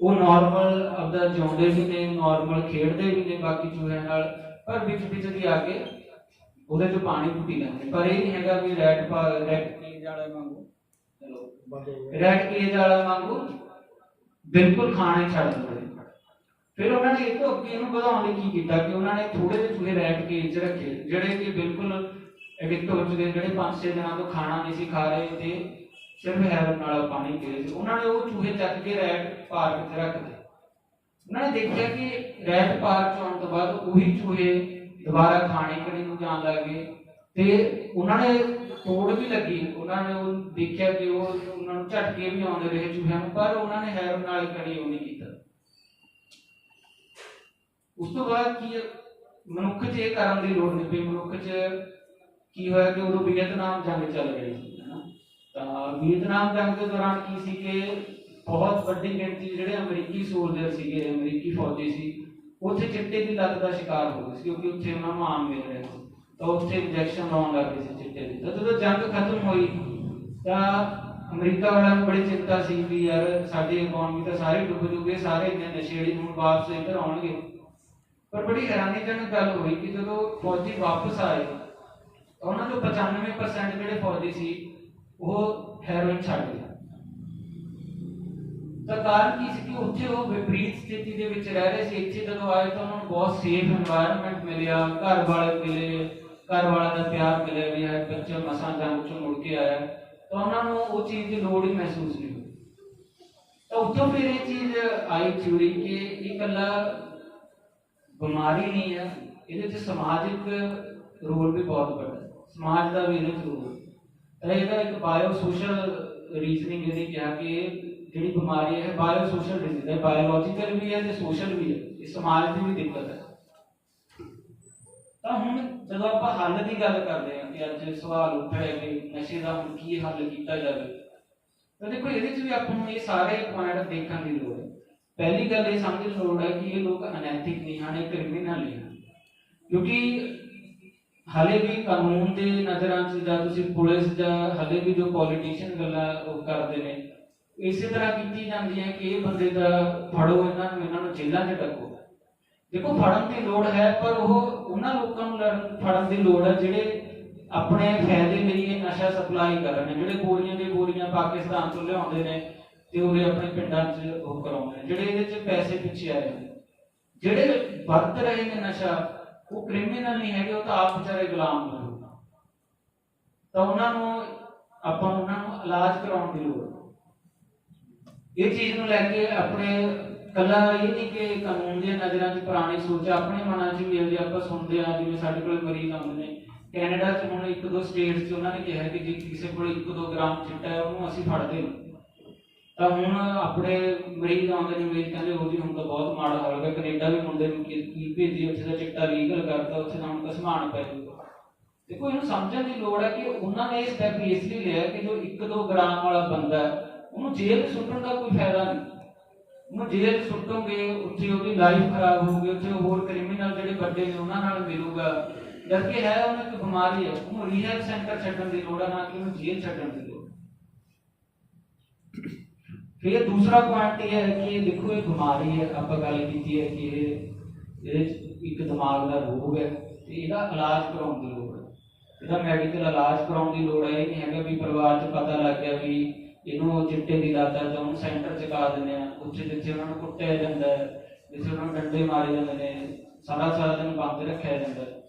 Speaker 1: ਉਹ ਨਾਰਮਲ ਆਪਦਾ ਜਿਉਂਦੇ ਵੀ ਨੇ ਨਾਰਮਲ ਖੇਡਦੇ ਵੀ ਨੇ, ਬਾਕੀ ਚੂਹਿਆਂ ਨਾਲ, ਪਰ ਵਿੱਚ ਵਿੱਚ ਦੀ ਆ ਕੇ ਉਹਦੇ ਚ ਪਾਣੀ ਪੁੱਟੀ ਲੈਂਦੇ ਪਰ ਇਹ ਨਹੀਂ ਹੈਗਾ ਵੀ ਰੈਟ ਪਾ ਰੈਟ ਕੇਜ ਵਾਲਾ ਵਾਂਗੂ ਚਲੋ
Speaker 2: ਬੰਦ ਹੋ
Speaker 1: ਵਾਂਗੂ ਬਿਲਕੁਲ ਖਾਣਾ ਹੀ ਛੱਡ ਦਿੰਦੇ ਫਿਰ ਉਹਨਾਂ ਨੇ ਇਹ ਤੋਂ ਅੱਗੇ ਇਹਨੂੰ ਵਧਾਉਣ ਲਈ ਕੀ ਕੀਤਾ ਕਿ ਉਹਨਾਂ ਨੇ ਥੋੜੇ ਜਿਹੇ ਚੂਹੇ ਰੈਟ ਕੇਜ ਰੱਖੇ, ਜਿਹੜੇ ਕਿ ਬਿਲਕੁਲ ਐਡਿਕਟ ਹੋ ਚੁੱਕੇ ਜਿਹੜੇ 5-6 ਦਿਨਾਂ ਤੋਂ ਖਾਣਾ ਨਹੀਂ ਸੀ ਖਾ ਰਹੇ ਤੇ ਸਿਰਫ ਹੈਰਨ ਨਾਲ ਪਾਣੀ ਪੀ ਰਹੇ ਸੀ। ਉਹਨਾਂ ਨੇ ਉਹ ਚੂਹੇ ਚੱਕ ਕੇ ਰੈਟ ਪਾਰਕ 'ਚ ਰੱਖ ਦਿੱਤੇ। ਉਹਨਾਂ ਨੇ ਦੇਖਿਆ ਕਿ ਰੈਟ ਪਾਰਕ 'ਚ ਆਉਣ ਤੋਂ ਬਾਅਦ ਉਹੀ ਚੂਹੇ ਦੁਬਾਰਾ ਖਾਣੇ ਪੀਣੇ ਨੂੰ ਜਾਣ ਲੱਗੇ ਤੇ ਉਹਨਾਂ ਨੇ ਤੋੜ ਵੀ ਲੱਗੀ, ਉਹਨਾਂ ਨੇ ਉਹ ਦੇਖਿਆ ਕਿ ਉਹ ਉਹਨਾਂ ਨੂੰ ਝਟਕੇ ਵੀ ਆਉਂਦੇ ਰਹੇ ਚੂਹਿਆਂ ਨੂੰ, ਪਰ ਉਹਨਾਂ ਨੇ ਹੈਰਨ ਨਾਲ ਕੜੀ ਉਹ ਨਹੀਂ ਕੀਤਾ। ਉਸ ਤੋਂ ਬਾਅਦ ਕੀ ਮਨੁੱਖ 'ਚ ਇਹ ਕਰਨ ਦੀ ਲੋੜ ਨਹੀਂ ਪਈ। ਮਨੁੱਖ 'ਚ ਕੀ ਹੋਇਆ ਕਿ ਉਦੋਂ ਵੀਅਤਨਾਮ ਜੰਗ ਚੱਲ ਰਹੀ ਸੀ, ਹੈ ਨਾ? ਤਾਂ ਵੀਅਤਨਾਮ ਜੰਗ ਦੇ ਦੌਰਾਨ ਕੀ ਸੀ ਕਿ ਬਹੁਤ ਵੱਡੀ ਗਿਣਤੀ 'ਚ ਜਿਹੜੇ ਅਮਰੀਕੀ ਸੋਲਜਰ ਸੀਗੇ, ਅਮਰੀਕੀ ਫੌਜੀ ਸੀ, ਉੱਥੇ ਚਿੱਟੇ ਦੀ ਲੱਤ ਦਾ ਸ਼ਿਕਾਰ ਹੋ ਗਏ ਸੀ, ਕਿਉਂਕਿ ਉੱਥੇ ਉਹਨਾਂ ਨੂੰ ਆਮ ਮਿਲ ਰਿਹਾ ਸੀ। ਤਾਂ ਉੱਥੇ ਇੰਜੈਕਸ਼ਨ ਲਾਉਣ ਲੱਗ ਗਏ ਸੀ ਚਿੱਟੇ ਦੇ। ਜਦੋਂ ਜੰਗ ਖਤਮ ਹੋਈ, ਤਾਂ ਅਮਰੀਕਾ ਵਾਲਿਆਂ ਨੂੰ ਬੜੀ ਚਿੰਤਾ ਸੀ ਵੀ ਯਾਰ ਸਾਡੀ ਇਕਨੋਮੀ ਤਾਂ ਸਾਰੇ ਡੁੱਬ ਜੂਗੇ, ਸਾਰੇ ਇੰਨੇ ਨਸ਼ੇੜੀ ਹੁਣ ਵਾਪਸ ਇੱਧਰ ਆਉਣਗੇ। ਪਰ ਬੜੀ ਹੈਰਾਨੀਜਨਕ ਗੱਲ ਹੋਈ ਕਿ ਜਦੋਂ ਫੌਜੀ ਵਾਪਸ ਆਏ ਉਹਨਾਂ ਚੋਂ 95% ਜਿਹੜੇ ਫੌਜੀ ਸੀ, ਉਹ ਹੈਰੋਇਨ ਛੱਡ ਗਏ। ਤਾਂ ਕਾਰਨ ਕੀ ਸੀ ਕਿ ਉੱਥੇ ਉਹ ਵਿਪਰੀਤ ਸਥਿਤੀ ਦੇ ਵਿੱਚ ਰਹਿ ਰਹੇ ਸੀ। ਇੱਥੇ ਜਦੋਂ ਆਏ ਤਾਂ ਉਹਨਾਂ ਨੂੰ ਬਹੁਤ ਸੇਫ এনवायरमेंट ਮਿਲਿਆ, ਘਰ ਵਾਲੇ ਮਿਲੇ ਘਰ ਵਾਲਿਆਂ ਦਾ ਪਿਆਰ ਮਿਲਿਆ ਵੀ ਹੈ ਬੱਚਾ ਮਸਾਂ ਜੰਗ ਚੋਂ ਮੁੜ ਕੇ ਆਇਆ ਤਾਂ ਉਹਨਾਂ ਨੂੰ ਉਹ ਚੀਜ਼ ਦੀ ਲੋੜ ਹੀ ਮਹਿਸੂਸ ਨਹੀਂ ਹੋਈ ਤਾਂ ਉੱਥੋਂ ਫਿਰ ਇਹ ਚੀਜ਼ ਆਈ ਥਿਊਰੀ ਕਿ ਇਹ ਇਕੱਲਾ ਬਿਮਾਰੀ ਨਹੀਂ ਹੈ ਇਹਦੇ ਵਿੱਚ ਸਮਾਜਿਕ ਰੋਲ ਵੀ ਬਹੁਤ ਵੱਡਾ ਹੈ ਸਮਾਜ ਦਾ ਵੀ ਇਹਦੇ ਵਿੱਚ ਰੋਲ ਹੈ ਤਾਂ ਇਹਦਾ ਇੱਕ ਬਾਇਓ ਸੋਸ਼ਲ ਰੀਜ਼ਨਿੰਗ ਇਹਦੀ ਕਿਹਾ ਕਿ ਇਹ ਜਿਹੜੀ ਬਿਮਾਰੀ ਹੈ ਬਾਇਓ ਸੋਸ਼ਲ ਡਿਜ਼ੀਜ਼ ਹੈ ਬਾਇਓਲੋਜੀਕਲ ਵੀ ਹੈ ਤੇ ਸੋਸ਼ਲ ਵੀ ਹੈ ਇਹ ਸਮਾਜ ਦੀ ਵੀ ਦਿੱਕਤ ਹੈ ਤਾਂ ਹੁਣ ਜਦੋਂ ਆਪਾਂ ਹੱਲ ਦੀ ਗੱਲ ਕਰਦੇ ਹਾਂ ਕਿ ਅੱਜ ਸਵਾਲ ਉੱਠਿਆ ਕਿ ਨਸ਼ੇ ਦਾ ਹੁਣ ਕੀ ਹੱਲ ਕੀਤਾ ਜਾਵੇ, ਤਾਂ ਦੇਖੋ ਇਹਦੇ 'ਚ ਵੀ ਆਪਾਂ ਨੂੰ ਇਹ ਸਾਰੇ ਪੁਆਇੰਟ ਦੇਖਣ ਦੀ ਲੋੜ ਹੈ। ਪਹਿਲੀ ਗੱਲ ਇਹ ਸਮਝਣ ਦੀ ਲੋੜ ਹੈ ਕਿ ਇਹ ਲੋਕ ਅਨੈਤਿਕ ਨਹੀਂ ਹਨ, ਇਹ ਕ੍ਰਿਮੀਨਲ ਨਹੀਂ ਹਨ। ਕਿਉਂਕਿ ਹਲੇ ਵੀ ਕਾਨੂੰਨ ਦੇ ਨਜ਼ਰਾਂ 'ਚ ਜਾਂ ਤੁਸੀਂ ਪੁਲਿਸ ਜਾਂ ਹਲੇ ਵੀ ਜੋ ਪੋਲੀਟੀਸ਼ੀਅਨ ਗੱਲਾਂ ਉਹ ਕਰਦੇ ਨੇ, ਇਸੇ ਤਰ੍ਹਾਂ ਕੀਤੀ ਜਾਂਦੀ ਹੈ ਕਿ ਇਹ ਬੰਦੇ ਦਾ ਫੜੋ ਇਹਨਾਂ ਨੂੰ ਇਹਨਾਂ ਨੂੰ ਜੇਲ੍ਹਾਂ 'ਚ ਡੱਕੋ। ਦੇਖੋ, ਫੜਨ ਦੀ ਲੋੜ ਹੈ, ਪਰ ਉਹ ਉਹਨਾਂ ਲੋਕਾਂ ਨੂੰ ਲੜਨ, ਫੜਨ ਦੀ ਲੋੜ ਹੈ, ਜਿਹੜੇ ਆਪਣੇ ਫਾਇਦੇ ਲਈ ਇਹ ਨਸ਼ਾ ਸਪਲਾਈ ਕਰ ਰਹੇ ਨੇ, ਜਿਹੜੇ ਬੋਰੀਆਂ ਦੇ ਬੋਰੀਆਂ ਪਾਕਿਸਤਾਨ ਤੋਂ ਲਿਆਉਂਦੇ ਨੇ ਤੇ ਉਹਦੇ ਆਪਣੇ ਪਿੰਡਾਂ 'ਚ ਉਹ ਕਰਾਉਂਦੇ ਨੇ, ਜਿਹੜੇ ਇਹਦੇ 'ਚ ਪੈਸੇ ਪਿੱਛੇ ਆਏ ਨੇ। ਜਿਹੜੇ ਵਰਤ ਰਹੇ ਨੇ ਨਸ਼ਾ, ਉਹ ਕ੍ਰਿਮੀਨਲ ਨਹੀਂ ਹੈਗੇ, ਉਹ ਤਾਂ ਆਪ ਵਿਚਾਰੇ ਗੁਲਾਮ ਨੇ ਤਾਂ ਉਹਨਾਂ ਨੂੰ, ਆਪਾਂ ਨੂੰ ਉਹਨਾਂ ਨੂੰ ਇਲਾਜ ਕਰਾਉਣ ਦੀ ਲੋੜ ਇਹ ਚੀਜ਼ ਨੂੰ ਲੈ ਕੇ ਆਪਣੇ ਕੱਲਾ ਇਹ ਨਹੀਂ ਕਿ ਕਾਨੂੰਨ ਦੀਆਂ ਨਜ਼ਰਾਂ 'ਚ ਪੁਰਾਣੀ ਸੋਚ ਆਪਣੇ ਮਨਾਂ 'ਚ ਵੀ ਹੈ ਜੇ ਆਪਾਂ ਸੁਣਦੇ ਆ ਜਿਵੇਂ ਸਾਡੇ ਕੋਲ ਮਰੀਜ਼ ਆਉਂਦੇ ਨੇ। ਕੈਨੇਡਾ 'ਚ ਹੁਣ ਇੱਕ ਦੋ ਸਟੇਟਸ 'ਚ ਉਹਨਾਂ ਨੇ ਕਿਹਾ ਕਿ ਜੇ ਕਿਸੇ ਕੋਲ ਇੱਕ ਦੋ ਗ੍ਰਾਮ ਚਿੱਟਾ ਹੈ ਉਹਨੂੰ ਅਸੀਂ ਫੜਦੇ ਹਾਂ। ਤਾਂ ਹੁਣ ਆਪਣੇ ਮਰੀਜ਼ ਆਉਂਦੇ ਨੇ ਮਰੀਜ਼ ਕਹਿੰਦੇ ਉਹ ਜੀ ਹੁਣ ਤਾਂ ਬਹੁਤ ਮਾੜਾ ਹਾਲ ਹੋ ਗਿਆ ਕੈਨੇਡਾ ਵੀ ਮੁੰਡੇ ਨੂੰ ਕੀ ਭੇਜੀ ਉੱਥੇ ਦਾ ਚਿੱਟਾ ਲੀਗਲ ਕਰਤਾ ਉੱਥੇ ਤਾਂ ਹੁਣ ਕਸਮਾਨ ਪੈ ਜਾਊਗਾ ਦੇਖੋ ਇਹਨੂੰ ਸਮਝਣ ਦੀ ਲੋੜ ਹੈ ਕਿ ਉਹਨਾਂ ਨੇ ਇਹ ਸਟੈਪ ਇਸ ਲਈ ਲਿਆ ਕਿ ਜੋ 1-2 ਗ੍ਰਾਮ ਵਾਲਾ ਬੰਦਾ ਹੈ, ਉਹਨੂੰ ਜੇਲ੍ਹ 'ਚ ਸੁੱਟਣ ਦਾ ਕੋਈ ਫਾਇਦਾ ਨਹੀਂ। ਉਹਨੂੰ ਜੇਲ੍ਹ 'ਚ ਸੁੱਟੋਗੇ, ਉੱਥੇ ਉਹਦੀ ਲਾਈਫ ਖਰਾਬ ਹੋਊਗੀ, ਉੱਥੇ ਹੋਰ ਕ੍ਰਿਮੀਨਲ ਜਿਹੜੇ ਵੱਡੇ ਨੇ, ਉਹਨਾਂ ਨਾਲ ਮਿਲੂਗਾ। ਜਦਕਿ ਹੈ ਉਹਨੂੰ ਇੱਕ ਬਿਮਾਰੀ ਹੈ ਉਹਨੂੰ ਰੀਹੈਬ ਸੈਂਟਰ ਛੱਡਣ ਦੀ ਲੋੜ ਹੈ ਨਾ ਕਿ ਉਹਨੂੰ ਜੇਲ੍ਹ ਛੱਡਣ ਦੀ ਲੋੜ ਫਿਰ ਦੂਸਰਾ ਪੁਆਇੰਟ ਇਹ ਹੈ ਕਿ ਦੇਖੋ, ਇਹ ਬਿਮਾਰੀ ਹੈ, ਆਪਾਂ ਗੱਲ ਕੀਤੀ ਹੈ ਕਿ ਇਹ ਇਹਦੇ ਇੱਕ ਦਿਮਾਗ ਦਾ ਰੋਗ ਹੈ, ਤੇ ਇਹਦਾ ਇਲਾਜ ਕਰਾਉਣ ਦੀ ਲੋੜ ਹੈ। ਇਹਦਾ ਮੈਡੀਕਲ ਇਲਾਜ ਕਰਾਉਣ ਦੀ ਲੋੜ ਹੈ, ਇਹ ਨਹੀਂ ਹੈਗਾ ਵੀ ਪਰਿਵਾਰ 'ਚ ਪਤਾ ਲੱਗ ਗਿਆ ਵੀ ਇਹਨੂੰ ਚਿੱਟੇ ਦੀ ਲੱਤ ਹੈ ਤਾਂ ਸੈਂਟਰ 'ਚ ਕਾ ਦਿੰਦੇ ਆ ਉੱਥੇ ਜਿੱਥੇ ਉਹਨਾਂ ਨੂੰ ਕੁੱਟਿਆ ਜਾਂਦਾ ਹੈ, ਜਿੱਥੇ ਉਹਨਾਂ ਨੂੰ ਡੰਡੇ ਮਾਰੇ ਜਾਂਦੇ ਨੇ, ਸਾਰਾ ਸਾਰਾ ਦਿਨ ਬੰਦ ਰੱਖਿਆ ਜਾਂਦਾ ਹੈ।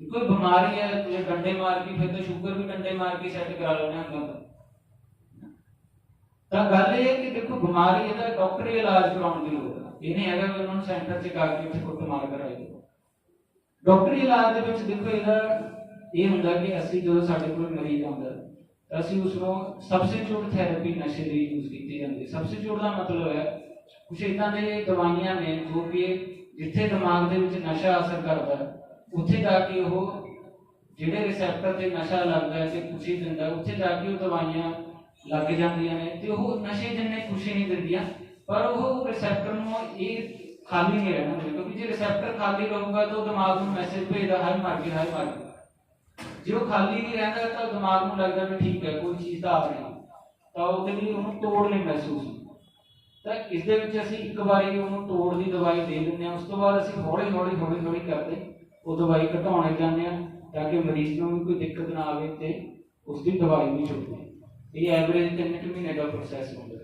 Speaker 1: ਕੋਈ ਬਿਮਾਰੀ ਹੈ ਜੇ ਡੰਡੇ ਮਾਰ ਕੇ, ਫਿਰ ਤਾਂ ਸ਼ੂਗਰ ਵੀ ਡੰਡੇ ਮਾਰ ਕੇ ਸੈੱਟ ਕਰਾ ਲੈਣਾ ਹੁੰਦਾ ਤਾਂ। ਗੱਲ ਇਹ ਹੈ ਕਿ ਦੇਖੋ, ਬਿਮਾਰੀ ਇਹਦਾ ਡਾਕਟਰੀ ਇਲਾਜ ਕਰਾਉਣ ਦੀ ਲੋੜ ਹੈ। ਇਹ ਹੈਗਾ ਵੀ ਉਹਨਾਂ ਨੂੰ ਸੈਂਟਰ 'ਚ ਕਾ ਕੇ ਉੱਥੇ ਕੁੱਟ ਮਾਰ ਕਰਾਈ ਡਾਕਟਰੀ ਇਲਾਜ ਦੇ ਵਿੱਚ ਦੇਖੋ ਇਹਦਾ ਇਹ ਹੁੰਦਾ ਕਿ ਅਸੀਂ ਜਦੋਂ ਸਾਡੇ ਕੋਲ ਮਰੀਜ਼ ਆਉਂਦਾ ਅਸੀਂ ਉਸ ਨੂੰ ਸਬਸਟੀਟਿਊਟ ਥੈਰੇਪੀ ਨਸ਼ੇ ਲਈ ਯੂਜ਼ ਕੀਤੀ ਜਾਂਦੀ ਹੈ। ਸਬਸਟੀਟਿਊਟ ਦਾ ਮਤਲਬ ਹੈ ਕੁਝ ਇਦਾਂ ਦੇ ਦਵਾਈਆਂ ਨੇ ਜੋ ਕਿ ਜਿੱਥੇ ਦਿਮਾਗ ਦੇ ਵਿੱਚ ਨਸ਼ਾ ਅਸਰ ਕਰਦਾ ਉੱਥੇ ਜਾ ਕੇ ਉਹ ਜਿਹੜੇ ਰਿਸੈਪਟਰ ਤੇ ਨਸ਼ਾ ਲੱਗਦਾ ਹੈ ਤੇ ਖੁਸ਼ੀ ਦਿੰਦਾ ਉੱਥੇ ਜਾ ਕੇ ਉਹ ਦਵਾਈਆਂ ਲੱਗ ਜਾਂਦੀਆਂ ਨੇ ਤੇ ਉਹ ਨਸ਼ੇ ਜਿੰਨੇ ਖੁਸ਼ੀ ਨਹੀਂ ਦਿੰਦੀਆਂ, ਪਰ ਉਹ ਰਿਸੈਪਟਰ ਨੂੰ ਇਹ ਖਾਲੀ ਨਹੀਂ ਰਹਿਣਾ ਕਿਉਂਕਿ ਜੇ ਰਿਸੈਪਟਰ ਖਾਲੀ ਰਹੂਗਾ ਤਾਂ ਉਹ ਦਿਮਾਗ ਨੂੰ ਮੈਸੇਜ ਭੇਜਦਾ ਹਾਏ ਮਾਰ ਗਿਆ ਹਾਏ ਮਰ ਗਿਆ। ਜੇ ਉਹ ਖਾਲੀ ਨਹੀਂ ਰਹਿੰਦਾ ਤਾਂ ਦਿਮਾਗ ਨੂੰ ਲੱਗਦਾ ਵੀ ਠੀਕ ਹੈ, ਕੋਈ ਚੀਜ਼ ਤਾਂ ਆ ਰਹੀ ਤਾਂ ਉਹਦੇ ਲਈ ਉਹਨੂੰ ਤੋੜ ਨਹੀਂ ਮਹਿਸੂਸ ਤਾਂ ਇਸ ਦੇ ਵਿੱਚ ਅਸੀਂ ਇੱਕ ਵਾਰੀ ਉਹਨੂੰ ਤੋੜ ਦੀ ਦਵਾਈ ਦੇ ਦਿੰਦੇ ਹਾਂ, ਉਸ ਤੋਂ ਬਾਅਦ ਅਸੀਂ ਹੌਲੀ ਹੌਲੀ ਹੌਲੀ ਹੌਲੀ ਕਰਦੇ ਉਹ ਦਵਾਈ ਘਟਾਉਣੇ ਜਾਂਦੇ ਹਾਂ, ਤਾਂ ਕਿ ਮਰੀਜ਼ ਨੂੰ ਵੀ ਕੋਈ ਦਿੱਕਤ ਨਾ ਆਵੇ ਤੇ ਉਸ ਦੀ ਦਵਾਈ ਵੀ ਛੁੱਟੇ ਇਹ ਐਵਰੇਜ 3 ਮਹੀਨੇ ਦਾ ਪ੍ਰੋਸੈਸ ਹੁੰਦਾ।